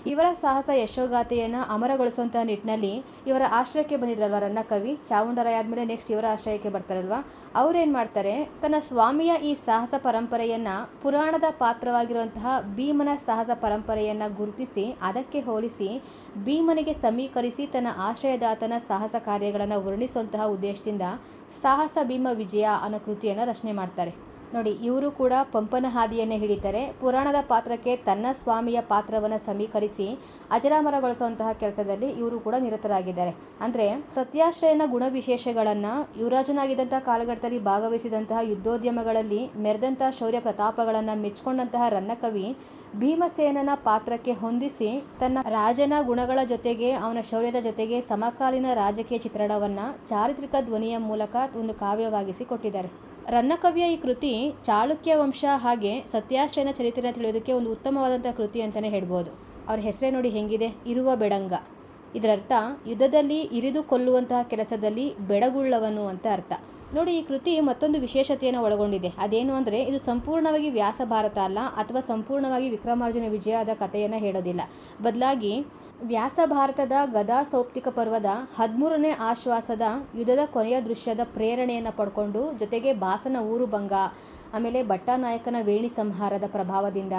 ಇವರ ಸಾಹಸ ಯಶೋಗಾಥೆಯನ್ನು ಅಮರಗೊಳಿಸುವಂತಹ ನಿಟ್ಟಿನಲ್ಲಿ ಇವರ ಆಶ್ರಯಕ್ಕೆ ಬಂದಿದ್ರಲ್ವ ರನ್ನ ಕವಿ ಚಾವುಂಡರಾಯ ಆದಮೇಲೆ ನೆಕ್ಸ್ಟ್ ಇವರ ಆಶ್ರಯಕ್ಕೆ ಬರ್ತಾರಲ್ವಾ? ಅವ್ರೇನು ಮಾಡ್ತಾರೆ? ತನ್ನ ಸ್ವಾಮಿಯ ಈ ಸಾಹಸ ಪರಂಪರೆಯನ್ನು ಪುರಾಣದ ಪಾತ್ರವಾಗಿರುವಂತಹ ಭೀಮನ ಸಾಹಸ ಪರಂಪರೆಯನ್ನು ಗುರುತಿಸಿ, ಅದಕ್ಕೆ ಹೋಲಿಸಿ, ಭೀಮನಿಗೆ ಸಮೀಕರಿಸಿ ತನ್ನ ಆಶ್ರಯದಾತನ ಸಾಹಸ ಕಾರ್ಯಗಳನ್ನು ವರ್ಣಿಸುವಂತಹ ಉದ್ದೇಶದಿಂದ ಸಾಹಸ ಭೀಮ ವಿಜಯ ಅನ್ನೋ ಕೃತಿಯನ್ನು ರಚನೆ ಮಾಡ್ತಾರೆ. ನೋಡಿ, ಇವರು ಕೂಡ ಪಂಪನ ಹಾದಿಯನ್ನೇ ಹಿಡಿತಾರೆ. ಪುರಾಣದ ಪಾತ್ರಕ್ಕೆ ತನ್ನ ಸ್ವಾಮಿಯ ಪಾತ್ರವನ್ನು ಸಮೀಕರಿಸಿ ಅಜರಾಮರಗೊಳಿಸುವಂತಹ ಕೆಲಸದಲ್ಲಿ ಇವರು ಕೂಡ ನಿರತರಾಗಿದ್ದಾರೆ. ಅಂದರೆ, ಸತ್ಯಾಶ್ರಯನ ಗುಣವಿಶೇಷಗಳನ್ನು ಯುವರಾಜನಾಗಿದ್ದಂಥ ಕಾಲಘಟ್ಟದಲ್ಲಿ ಭಾಗವಹಿಸಿದಂತಹ ಯುದ್ಧೋದ್ಯಮಗಳಲ್ಲಿ ಮೆರೆದಂತಹ ಶೌರ್ಯ ಪ್ರತಾಪಗಳನ್ನು ಮೆಚ್ಚಿಕೊಂಡಂತಹ ರನ್ನಕವಿ ಭೀಮಸೇನನ ಪಾತ್ರಕ್ಕೆ ಹೊಂದಿಸಿ ತನ್ನ ರಾಜನ ಗುಣಗಳ ಜೊತೆಗೆ ಅವನ ಶೌರ್ಯದ ಜೊತೆಗೆ ಸಮಕಾಲೀನ ರಾಜಕೀಯ ಚಿತ್ರಣವನ್ನು ಚಾರಿತ್ರಿಕ ಧ್ವನಿಯ ಮೂಲಕ ಒಂದು ಕಾವ್ಯವಾಗಿಸಿ ಕೊಟ್ಟಿದ್ದಾರೆ. ರನ್ನಕವಿಯ ಈ ಕೃತಿ ಚಾಳುಕ್ಯ ವಂಶ ಹಾಗೆ ಸತ್ಯಾಶ್ರಯನ ಚರಿತ್ರೆನ ತಿಳಿಯೋದಕ್ಕೆ ಒಂದು ಉತ್ತಮವಾದಂಥ ಕೃತಿ ಅಂತಲೇ ಹೇಳ್ಬೋದು. ಅವ್ರ ಹೆಸರೇ ನೋಡಿ ಹೆಂಗಿದೆ? ಇರುವ ಬೆಡಂಗ. ಇದರರ್ಥ, ಯುದ್ಧದಲ್ಲಿ ಇರಿದು ಕೊಲ್ಲುವಂತಹ ಕೆಲಸದಲ್ಲಿ ಬೆಡಗುಳ್ಳವನು ಅಂತ ಅರ್ಥ. ನೋಡಿ, ಈ ಕೃತಿ ಮತ್ತೊಂದು ವಿಶೇಷತೆಯನ್ನು ಒಳಗೊಂಡಿದೆ. ಅದೇನು ಅಂದರೆ, ಇದು ಸಂಪೂರ್ಣವಾಗಿ ವ್ಯಾಸ ಭಾರತ ಅಲ್ಲ, ಅಥವಾ ಸಂಪೂರ್ಣವಾಗಿ ವಿಕ್ರಮಾರ್ಜುನ ವಿಜಯ ಆದ ಕಥೆಯನ್ನು ಹೇಳೋದಿಲ್ಲ. ಬದಲಾಗಿ ವ್ಯಾಸ ಭಾರತದ ಗದಾ ಸೌಪ್ತಿಕ ಪರ್ವದ ಹದಿಮೂರನೇ ಆಶ್ವಾಸದ ಯುದ್ಧದ ಕೊನೆಯ ದೃಶ್ಯದ ಪ್ರೇರಣೆಯನ್ನು ಪಡ್ಕೊಂಡು ಜೊತೆಗೆ ಬಾಸನ ಊರು ಭಂಗ ಆಮೇಲೆ ಭಟ್ಟಾನಾಯಕನ ವೇಣಿ ಸಂಹಾರದ ಪ್ರಭಾವದಿಂದ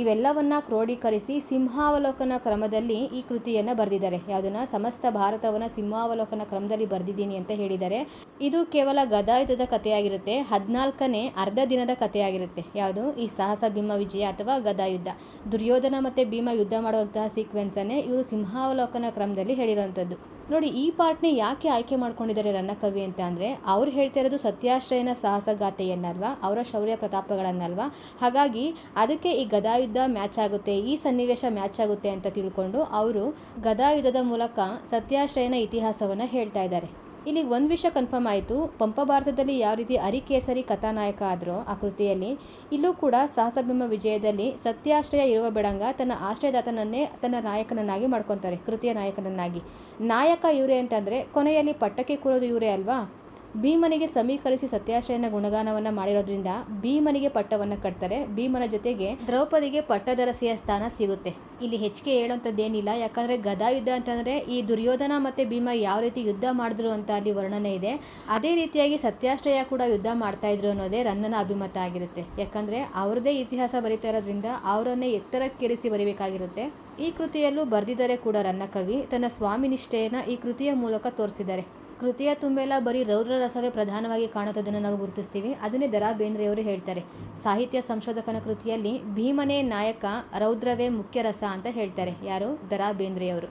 ಇವೆಲ್ಲವನ್ನ ಕ್ರೋಢೀಕರಿಸಿ ಸಿಂಹಾವಲೋಕನ ಕ್ರಮದಲ್ಲಿ ಈ ಕೃತಿಯನ್ನು ಬರೆದಿದ್ದಾರೆ. ಯಾವುದನ್ನ? ಸಮಸ್ತ ಭಾರತವನ್ನು ಸಿಂಹಾವಲೋಕನ ಕ್ರಮದಲ್ಲಿ ಬರೆದಿದ್ದೀನಿ ಅಂತ ಹೇಳಿದ್ದಾರೆ. ಇದು ಕೇವಲ ಗದಾಯುಧದ ಕಥೆಯಾಗಿರುತ್ತೆ, ಹದಿನಾಲ್ಕನೇ ಅರ್ಧ ದಿನದ ಕಥೆಯಾಗಿರುತ್ತೆ. ಯಾವುದು? ಈ ಸಾಹಸ ಭೀಮ ವಿಜಯ ಅಥವಾ ಗದಾಯುದ್ಧ. ದುರ್ಯೋಧನ ಮತ್ತು ಭೀಮ ಯುದ್ಧ ಮಾಡುವಂತಹ ಸೀಕ್ವೆನ್ಸನ್ನೇ ಇವರು ಸಿಂಹಾವಲೋಕನ ಕ್ರಮದಲ್ಲಿ ಹೇಳಿರುವಂಥದ್ದು. ನೋಡಿ, ಈ ಪಾರ್ಟ್ನೇ ಯಾಕೆ ಆಯ್ಕೆ ಮಾಡ್ಕೊಂಡಿದ್ದಾರೆ ರನ್ನಕವಿ ಅಂತ ಅಂದರೆ, ಅವ್ರು ಹೇಳ್ತಾ ಇರೋದು ಸತ್ಯಾಶ್ರಯನ ಸಾಹಸಗಾಥೆಯನ್ನಲ್ವಾ, ಅವರ ಶೌರ್ಯ ಪ್ರತಾಪಗಳನ್ನಲ್ವಾ? ಹಾಗಾಗಿ ಅದಕ್ಕೆ ಈ ಗದಾಯುದ್ಧ ಮ್ಯಾಚ್ ಆಗುತ್ತೆ, ಈ ಸನ್ನಿವೇಶ ಮ್ಯಾಚ್ ಆಗುತ್ತೆ ಅಂತ ತಿಳ್ಕೊಂಡು ಅವರು ಗದಾಯುದ್ಧದ ಮೂಲಕ ಸತ್ಯಾಶ್ರಯನ ಇತಿಹಾಸವನ್ನು ಹೇಳ್ತಾ ಇದ್ದಾರೆ. ಇಲ್ಲಿ ಒಂದು ವಿಷಯ ಕನ್ಫರ್ಮ್ ಆಯಿತು. ಪಂಪ ಭಾರತದಲ್ಲಿ ಯಾವ ರೀತಿ ಅರಿಕೇಸರಿ ಕಥಾನಾಯಕ ಆದರೋ ಆ ಕೃತಿಯಲ್ಲಿ, ಇಲ್ಲೂ ಕೂಡ ಸಾಹಸಭೀಮ ವಿಜಯದಲ್ಲಿ ಸತ್ಯಾಶ್ರಯ ಇರುವ ಬೆಡಂಗ ತನ್ನ ಆಶ್ರಯದಾತನನ್ನೇ ತನ್ನ ನಾಯಕನನ್ನಾಗಿ ಮಾಡ್ಕೊತಾರೆ, ಕೃತಿಯ ನಾಯಕನನ್ನಾಗಿ. ನಾಯಕ ಇವರೇ ಅಂತಂದರೆ ಕೊನೆಯಲ್ಲಿ ಪಟ್ಟಕ್ಕೆ ಕೂರೋದು ಇವರೇ ಅಲ್ವಾ? ಭೀಮನಿಗೆ ಸಮೀಕರಿಸಿ ಸತ್ಯಾಶ್ರಯನ ಗುಣಗಾನವನ್ನು ಮಾಡಿರೋದ್ರಿಂದ ಭೀಮನಿಗೆ ಪಟ್ಟವನ್ನ ಕಟ್ತಾರೆ. ಭೀಮನ ಜೊತೆಗೆ ದ್ರೌಪದಿಗೆ ಪಟ್ಟದರಸಿಯ ಸ್ಥಾನ ಸಿಗುತ್ತೆ. ಇಲ್ಲಿ ಹೆಚ್ಚಿಗೆ ಹೇಳುವಂಥದ್ದೇನಿಲ್ಲ. ಯಾಕಂದ್ರೆ ಗದಾ ಯುದ್ಧ ಅಂತಂದ್ರೆ ಈ ದುರ್ಯೋಧನ ಮತ್ತೆ ಭೀಮ ಯಾವ ರೀತಿ ಯುದ್ಧ ಮಾಡಿದ್ರು ಅಂತ ಅಲ್ಲಿ ವರ್ಣನೆ ಇದೆ. ಅದೇ ರೀತಿಯಾಗಿ ಸತ್ಯಾಶ್ರಯ ಕೂಡ ಯುದ್ಧ ಮಾಡ್ತಾ ಇದ್ರು ಅನ್ನೋದೇ ರನ್ನನ ಅಭಿಮತ ಆಗಿರುತ್ತೆ. ಯಾಕಂದ್ರೆ ಅವ್ರದ್ದೇ ಇತಿಹಾಸ ಬರೀತಾ ಇರೋದ್ರಿಂದ ಅವರನ್ನೇ ಎತ್ತರಕ್ಕೇರಿಸಿ ಬರೀಬೇಕಾಗಿರುತ್ತೆ. ಈ ಕೃತಿಯಲ್ಲೂ ಬರೆದಿದ್ದಾರೆ ಕೂಡ ರನ್ನ ಕವಿ ತನ್ನ ಸ್ವಾಮಿ ನಿಷ್ಠೆಯನ್ನ ಈ ಕೃತಿಯ ಮೂಲಕ ತೋರಿಸಿದ್ದಾರೆ. ಕೃತಿಯ ತುಂಬೆಲ್ಲ ಬರೀ ರೌದ್ರ ರಸವೇ ಪ್ರಧಾನವಾಗಿ ಕಾಣುತ್ತದನ್ನು ನಾವು ಗುರುತಿಸ್ತೀವಿ. ಅದನ್ನೇ ದರಾ ಬೇಂದ್ರೆಯವರು ಹೇಳ್ತಾರೆ. ಸಾಹಿತ್ಯ ಸಂಶೋಧಕನ ಕೃತಿಯಲ್ಲಿ ಭೀಮನೇ ನಾಯಕ, ರೌದ್ರವೇ ಮುಖ್ಯ ರಸ ಅಂತ ಹೇಳ್ತಾರೆ. ಯಾರು? ದರಾ ಬೇಂದ್ರೆಯವರು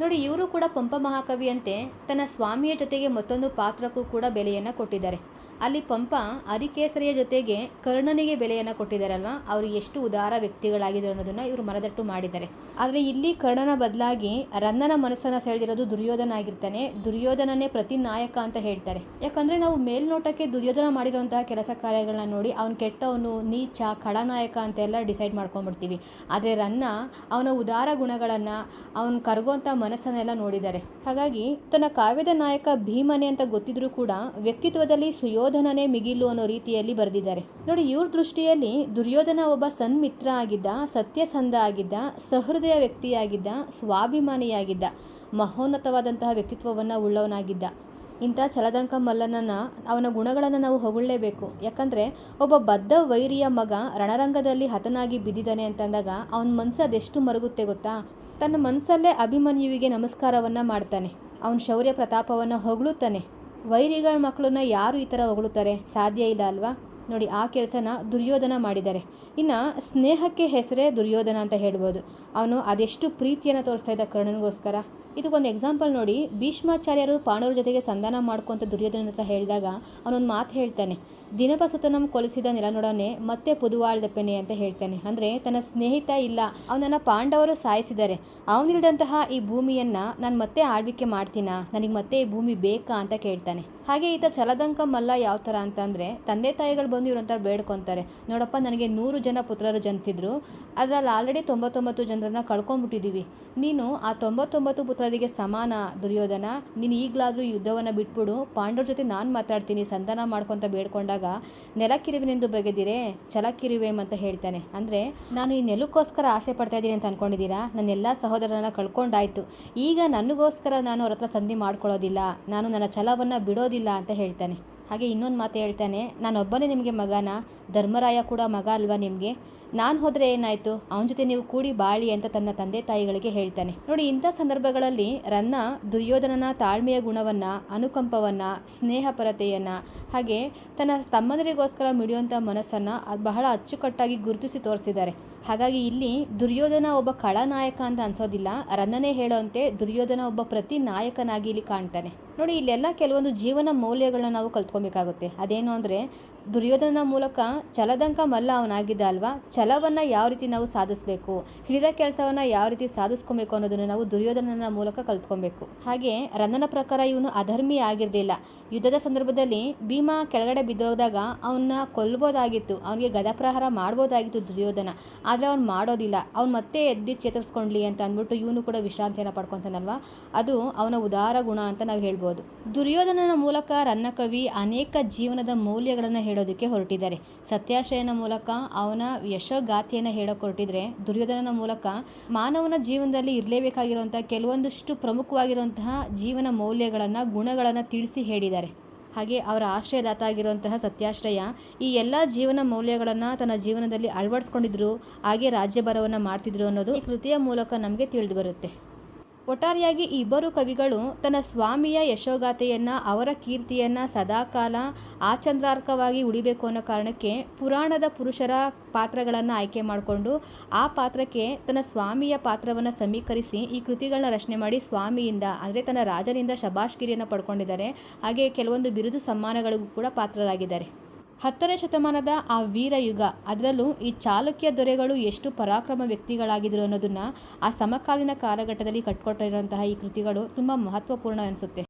ನೋಡಿ, ಇವರು ಕೂಡ ಪಂಪ ಮಹಾಕವಿಯಂತೆ ತನ್ನ ಸ್ವಾಮಿಯ ಜೊತೆಗೆ ಮತ್ತೊಂದು ಪಾತ್ರಕ್ಕೂ ಕೂಡ ಬೆಲೆಯನ್ನು ಕೊಟ್ಟಿದ್ದಾರೆ. ಅಲ್ಲಿ ಪಂಪ ಅರಿಕೇಸರಿಯ ಜೊತೆಗೆ ಕರ್ಣನಿಗೆ ಬೆಲೆಯನ್ನು ಕೊಟ್ಟಿದ್ದಾರಲ್ವಾ? ಅವರು ಎಷ್ಟು ಉದಾರ ವ್ಯಕ್ತಿಗಳಾಗಿದ್ದರು ಅನ್ನೋದನ್ನು ಇವರು ಮನದಟ್ಟು ಮಾಡಿದ್ದಾರೆ. ಆದರೆ ಇಲ್ಲಿ ಕರ್ಣನ ಬದಲಾಗಿ ರನ್ನನ ಮನಸ್ಸನ್ನು ಸೆಳೆದಿರೋದು ದುರ್ಯೋಧನ ಆಗಿರ್ತಾನೆ. ದುರ್ಯೋಧನನೇ ಪ್ರತಿ ನಾಯಕ ಅಂತ ಹೇಳ್ತಾರೆ. ಯಾಕಂದರೆ ನಾವು ಮೇಲ್ನೋಟಕ್ಕೆ ದುರ್ಯೋಧನ ಮಾಡಿರುವಂತಹ ಕೆಲಸ ಕಾರ್ಯಗಳನ್ನ ನೋಡಿ ಅವ್ನು ಕೆಟ್ಟವನು, ನೀಚ, ಖಳನಾಯಕ ಅಂತೆಲ್ಲ ಡಿಸೈಡ್ ಮಾಡ್ಕೊಂಡ್ಬಿಡ್ತೀವಿ. ಆದರೆ ರನ್ನ ಅವನ ಉದಾರ ಗುಣಗಳನ್ನು, ಅವನು ಕರಗುವಂಥ ಮನಸ್ಸನ್ನೆಲ್ಲ ನೋಡಿದ್ದಾರೆ. ಹಾಗಾಗಿ ತನ್ನ ಕಾವ್ಯದ ನಾಯಕ ಭೀಮನೆ ಅಂತ ಗೊತ್ತಿದ್ರೂ ಕೂಡ ವ್ಯಕ್ತಿತ್ವದಲ್ಲಿ ಸುಯೋಧನನೇ ಮಿಗಿಲು ಅನ್ನೋ ರೀತಿಯಲ್ಲಿ ಬರೆದಿದ್ದಾರೆ. ನೋಡಿ, ಇವ್ರ ದೃಷ್ಟಿಯಲ್ಲಿ ದುರ್ಯೋಧನ ಒಬ್ಬ ಸನ್ಮಿತ್ರ ಆಗಿದ್ದ, ಸತ್ಯಸಂಧ ಆಗಿದ್ದ, ಸಹೃದಯ ವ್ಯಕ್ತಿಯಾಗಿದ್ದ, ಸ್ವಾಭಿಮಾನಿಯಾಗಿದ್ದ, ಮಹೋನ್ನತವಾದಂತಹ ವ್ಯಕ್ತಿತ್ವವನ್ನು ಉಳ್ಳವನಾಗಿದ್ದ. ಇಂಥ ಚಲದಂಕ ಮಲ್ಲನನ್ನ, ಅವನ ಗುಣಗಳನ್ನು ನಾವು ಹೊಗಳಲೇಬೇಕು. ಯಾಕಂದರೆ, ಒಬ್ಬ ಬದ್ಧ ವೈರಿಯ ಮಗ ರಣರಂಗದಲ್ಲಿ ಹತನಾಗಿ ಬಿದ್ದಿದ್ದಾನೆ ಅಂತಂದಾಗ ಅವನ ಮನಸ್ಸು ಅದೆಷ್ಟು ಮರುಗುತ್ತೆ ಗೊತ್ತಾ? ತನ್ನ ಮನಸ್ಸಲ್ಲೇ ಅಭಿಮನ್ಯುವಿಗೆ ನಮಸ್ಕಾರವನ್ನು ಮಾಡ್ತಾನೆ. ಅವನ ಶೌರ್ಯ ಪ್ರತಾಪವನ್ನು ಹೊಗಳುತ್ತಾನೆ. ವೈರಿಗಳ ಮಕ್ಕಳನ್ನ ಯಾರು ಈ ಥರ ಹೊಗಳುತ್ತಾರೆ? ಸಾಧ್ಯ ಇಲ್ಲ ಅಲ್ವಾ? ನೋಡಿ, ಆ ಕೆಲಸನ ದುರ್ಯೋಧನ ಮಾಡಿದ್ದಾರೆ. ಇನ್ನು ಸ್ನೇಹಕ್ಕೆ ಹೆಸರೇ ದುರ್ಯೋಧನ ಅಂತ ಹೇಳ್ಬೋದು. ಅವನು ಅದೆಷ್ಟು ಪ್ರೀತಿಯನ್ನು ತೋರಿಸ್ತಾ ಇದ್ದ ಕರ್ಣನಿಗೋಸ್ಕರ. ಇದಕ್ಕೊಂದು ಎಕ್ಸಾಂಪಲ್ ನೋಡಿ, ಭೀಷ್ಮಾಚಾರ್ಯರು ಪಾಂಡವರ ಜೊತೆಗೆ ಸಂಧಾನ ಮಾಡ್ಕೊಂತ ದುರ್ಯೋಧನ ಹತ್ರ ಹೇಳಿದಾಗ ಅವನೊಂದು ಮಾತು ಹೇಳ್ತಾನೆ. ದಿನಪಸುತನಂ ಕೊಲಿಸಿದ ನಿಲನೊಡನೆ ಮತ್ತೆ ಪುದುವಾಳ್ದಪ್ಪನೆ ಅಂತ ಹೇಳ್ತಾನೆ. ಅಂದರೆ ತನ್ನ ಸ್ನೇಹಿತ ಇಲ್ಲ, ಅವನನ್ನು ಪಾಂಡವರು ಸಾಯಿಸಿದ್ದಾರೆ ಅವನಿಲ್ದಂತಹ ಈ ಭೂಮಿಯನ್ನು ನಾನು ಮತ್ತೆ ಆಳ್ವಿಕೆ ಮಾಡ್ತೀನಾ? ನನಗೆ ಮತ್ತೆ ಈ ಭೂಮಿ ಬೇಕಾ ಅಂತ ಕೇಳ್ತಾನೆ. ಹಾಗೆ ಈತ ಚಲದಂಕ ಮಲ್ಲ ಯಾವ ಥರ ಅಂತಂದರೆ ತಂದೆ ತಾಯಿಗಳು ಬಂದು ಇವ್ರಂತ ಬೇಡ್ಕೊತಾರೆ. ನೋಡಪ್ಪ, ನನಗೆ ನೂರು ಜನ ಪುತ್ರರು ಜನಿಸಿದ್ರು, ಅದರಲ್ಲಿ ಆಲ್ರೆಡಿ ತೊಂಬತ್ತೊಂಬತ್ತು ಜನರನ್ನ ಕಳ್ಕೊಂಡ್ಬಿಟ್ಟಿದ್ದೀವಿ ನೀನು ಆ ತೊಂಬತ್ತೊಂಬತ್ತು ಪುತ್ರರಿಗೆ ಸಮಾನ, ದುರ್ಯೋಧನ. ನೀನು ಈಗಲಾದರೂ ಯುದ್ಧವನ್ನು ಬಿಟ್ಬಿಡು. ಪಾಂಡವ್ರ ಜೊತೆ ನಾನು ಮಾತಾಡ್ತೀನಿ ಸಂಧಾನ ಮಾಡ್ಕೊತ ಬೇಡ್ಕೊಂಡಾಗ. ನೆಲಕ್ಕಿರುವಿನೆಂದು ಬಗೆದಿರೆ ಛಲಕ್ಕಿರುವೆಮ್ ಅಂತ ಹೇಳ್ತಾನೆ. ಅಂದರೆ, ನಾನು ಈ ನೆಲಕ್ಕೋಸ್ಕರ ಆಸೆ ಪಡ್ತಾ ಇದ್ದೀನಿ ಅಂತ ಅಂದ್ಕೊಂಡಿದ್ದೀರಾ ನನ್ನ ಎಲ್ಲ ಸಹೋದರನ ಕಳ್ಕೊಂಡಾಯಿತು. ಈಗ ನನಗೋಸ್ಕರ ನಾನು ಅವ್ರ ಹತ್ರ ಸಂಧಿ ಮಾಡ್ಕೊಳ್ಳೋದಿಲ್ಲ. ನಾನು ನನ್ನ ಛಲವನ್ನು ಬಿಡೋದಿಲ್ಲ ಅಂತ ಹೇಳ್ತಾನೆ. ಹಾಗೆ ಇನ್ನೊಂದು ಮಾತು ಹೇಳ್ತಾನೆ, ನಾನೊಬ್ಬನೇ ನಿಮಗೆ ಮಗನ? ಧರ್ಮರಾಯ ಕೂಡ ಮಗ ಅಲ್ವಾ ನಿಮಗೆ? ನಾನು ಹೋದರೆ ಏನಾಯಿತು? ಅವನ ಜೊತೆ ನೀವು ಕೂಡಿ ಬಾಳಿ ಅಂತ ತನ್ನ ತಂದೆ ತಾಯಿಗಳಿಗೆ ಹೇಳ್ತಾನೆ. ನೋಡಿ, ಇಂಥ ಸಂದರ್ಭಗಳಲ್ಲಿ ರನ್ನ ದುರ್ಯೋಧನನ ತಾಳ್ಮೆಯ ಗುಣವನ್ನು, ಅನುಕಂಪವನ್ನು, ಸ್ನೇಹಪರತೆಯನ್ನು, ಹಾಗೆ ತನ್ನ ತಮ್ಮಂದರಿಗೋಸ್ಕರ ಮಿಡಿಯುವಂಥ ಮನಸ್ಸನ್ನು ಬಹಳ ಅಚ್ಚುಕಟ್ಟಾಗಿ ಗುರುತಿಸಿ ತೋರಿಸಿದ್ದಾರೆ. ಹಾಗಾಗಿ ಇಲ್ಲಿ ದುರ್ಯೋಧನ ಒಬ್ಬ ಖಳನಾಯಕ ಅಂತ ಅನ್ಸೋದಿಲ್ಲ. ರನ್ನನೇ ಹೇಳೋಂತೆ ದುರ್ಯೋಧನ ಒಬ್ಬ ಪ್ರತಿ ನಾಯಕನಾಗಿ ಇಲ್ಲಿ ಕಾಣ್ತಾನೆ. ನೋಡಿ, ಇಲ್ಲೆಲ್ಲ ಕೆಲವೊಂದು ಜೀವನ ಮೌಲ್ಯಗಳನ್ನ ನಾವು ಕಲ್ತ್ಕೊಬೇಕಾಗುತ್ತೆ. ಅದೇನು ಅಂದರೆ ದುರ್ಯೋಧನ ಮೂಲಕ ಛಲದಂಕ ಮಲ್ಲ ಅವನಾಗಿದ್ದ ಅಲ್ವಾ? ಛಲವನ್ನು ಯಾವ ರೀತಿ ನಾವು ಸಾಧಿಸಬೇಕು? ಹಿಡಿದ ಕೆಲಸವನ್ನು ಯಾವ ರೀತಿ ಸಾಧಿಸ್ಕೊಬೇಕು ಅನ್ನೋದನ್ನು ನಾವು ದುರ್ಯೋಧನನ ಮೂಲಕ ಕಲ್ತ್ಕೊಬೇಕು. ಹಾಗೆ ರನ್ನನ ಪ್ರಕಾರ ಇವನು ಅಧರ್ಮಿ ಆಗಿರಲಿಲ್ಲ. ಯುದ್ಧದ ಸಂದರ್ಭದಲ್ಲಿ ಭೀಮ ಕೆಳಗಡೆ ಬಿದ್ದೋದಾಗ ಅವನ್ನ ಕೊಲ್ಬೋದಾಗಿತ್ತು, ಅವನಿಗೆ ಗದಪ್ರಹಾರ ಮಾಡ್ಬೋದಾಗಿತ್ತು ದುರ್ಯೋಧನ. ಆದರೆ ಅವ್ನು ಮಾಡೋದಿಲ್ಲ. ಅವ್ನು ಮತ್ತೆ ಎದ್ದು ಚೇತರಿಸ್ಕೊಂಡ್ಲಿ ಅಂತ ಅಂದ್ಬಿಟ್ಟು ಇವನು ಕೂಡ ವಿಶ್ರಾಂತಿಯನ್ನು ಪಡ್ಕೊತಾನಲ್ವ? ಅದು ಅವನ ಉದಾರ ಗುಣ ಅಂತ ನಾವು ಹೇಳ್ಬೋದು. ದುರ್ಯೋಧನನ ಮೂಲಕ ರನ್ನ ಕವಿ ಅನೇಕ ಜೀವನದ ಮೌಲ್ಯಗಳನ್ನು ಹೇಳೋದಕ್ಕೆ ಹೊರಟಿದ್ದಾರೆ. ಸತ್ಯಾಶಯನ ಮೂಲಕ ಅವನ ಯಶೋಗಾಥೆಯನ್ನು ಹೇಳೋಕೆ ಹೊರಟಿದ್ರೆ ದುರ್ಯೋಧನನ ಮೂಲಕ ಮಾನವನ ಜೀವನದಲ್ಲಿ ಇರಲೇಬೇಕಾಗಿರುವಂತಹ ಕೆಲವೊಂದಷ್ಟು ಪ್ರಮುಖವಾಗಿರುವಂತಹ ಜೀವನ ಮೌಲ್ಯಗಳನ್ನು, ಗುಣಗಳನ್ನು ತಿಳಿಸಿ ಹೇಳಿದ್ದಾರೆ. ಹಾಗೆ ಅವರ ಆಶ್ರಯದಾತ ಆಗಿರುವಂತಹ ಸತ್ಯಾಶ್ರಯ ಈ ಎಲ್ಲ ಜೀವನ ಮೌಲ್ಯಗಳನ್ನು ತನ್ನ ಜೀವನದಲ್ಲಿ ಅಳವಡಿಸ್ಕೊಂಡಿದ್ರು, ಹಾಗೆ ರಾಜ್ಯಭಾರವನ್ನು ಮಾಡ್ತಿದ್ರು ಅನ್ನೋದು ಈ ಕೃತಿಯ ಮೂಲಕ ನಮಗೆ ತಿಳಿದು ಬರುತ್ತೆ. ಒಟ್ಟಾರೆಯಾಗಿ ಇಬ್ಬರು ಕವಿಗಳು ತನ್ನ ಸ್ವಾಮಿಯ ಯಶೋಗಾಥೆಯನ್ನು, ಅವರ ಕೀರ್ತಿಯನ್ನು ಸದಾಕಾಲ ಆಚಂದ್ರಾರ್ಕವಾಗಿ ಉಳಿಬೇಕು ಅನ್ನೋ ಕಾರಣಕ್ಕೆ ಪುರಾಣದ ಪುರುಷರ ಪಾತ್ರಗಳನ್ನು ಆಯ್ಕೆ ಮಾಡಿಕೊಂಡು, ಆ ಪಾತ್ರಕ್ಕೆ ತನ್ನ ಸ್ವಾಮಿಯ ಪಾತ್ರವನ್ನು ಸಮೀಕರಿಸಿ ಈ ಕೃತಿಗಳನ್ನ ರಚನೆ ಮಾಡಿ ಸ್ವಾಮಿಯಿಂದ, ಅಂದರೆ ತನ್ನ ರಾಜನಿಂದ ಶಬಾಷ್ಗಿರಿಯನ್ನು ಪಡ್ಕೊಂಡಿದ್ದಾರೆ. ಹಾಗೆ ಕೆಲವೊಂದು ಬಿರುದು ಸಮ್ಮಾನಗಳಿಗೂ ಕೂಡ ಪಾತ್ರರಾಗಿದ್ದಾರೆ. ಹತ್ತನೇ ಶತಮಾನದ ಆ ವೀರಯುಗ, ಅದರಲ್ಲೂ ಈ ಚಾಲುಕ್ಯ ದೊರೆಗಳು ಎಷ್ಟು ಪರಾಕ್ರಮ ವ್ಯಕ್ತಿಗಳಾಗಿದ್ರು ಅನ್ನೋದನ್ನ ಆ ಸಮಕಾಲೀನ ಕಾಲಘಟ್ಟದಲ್ಲಿ ಕಟ್ಕೊಟ್ಟಿರುವಂತಹ ಈ ಕೃತಿಗಳು ತುಂಬ ಮಹತ್ವಪೂರ್ಣ ಅನಿಸುತ್ತೆ.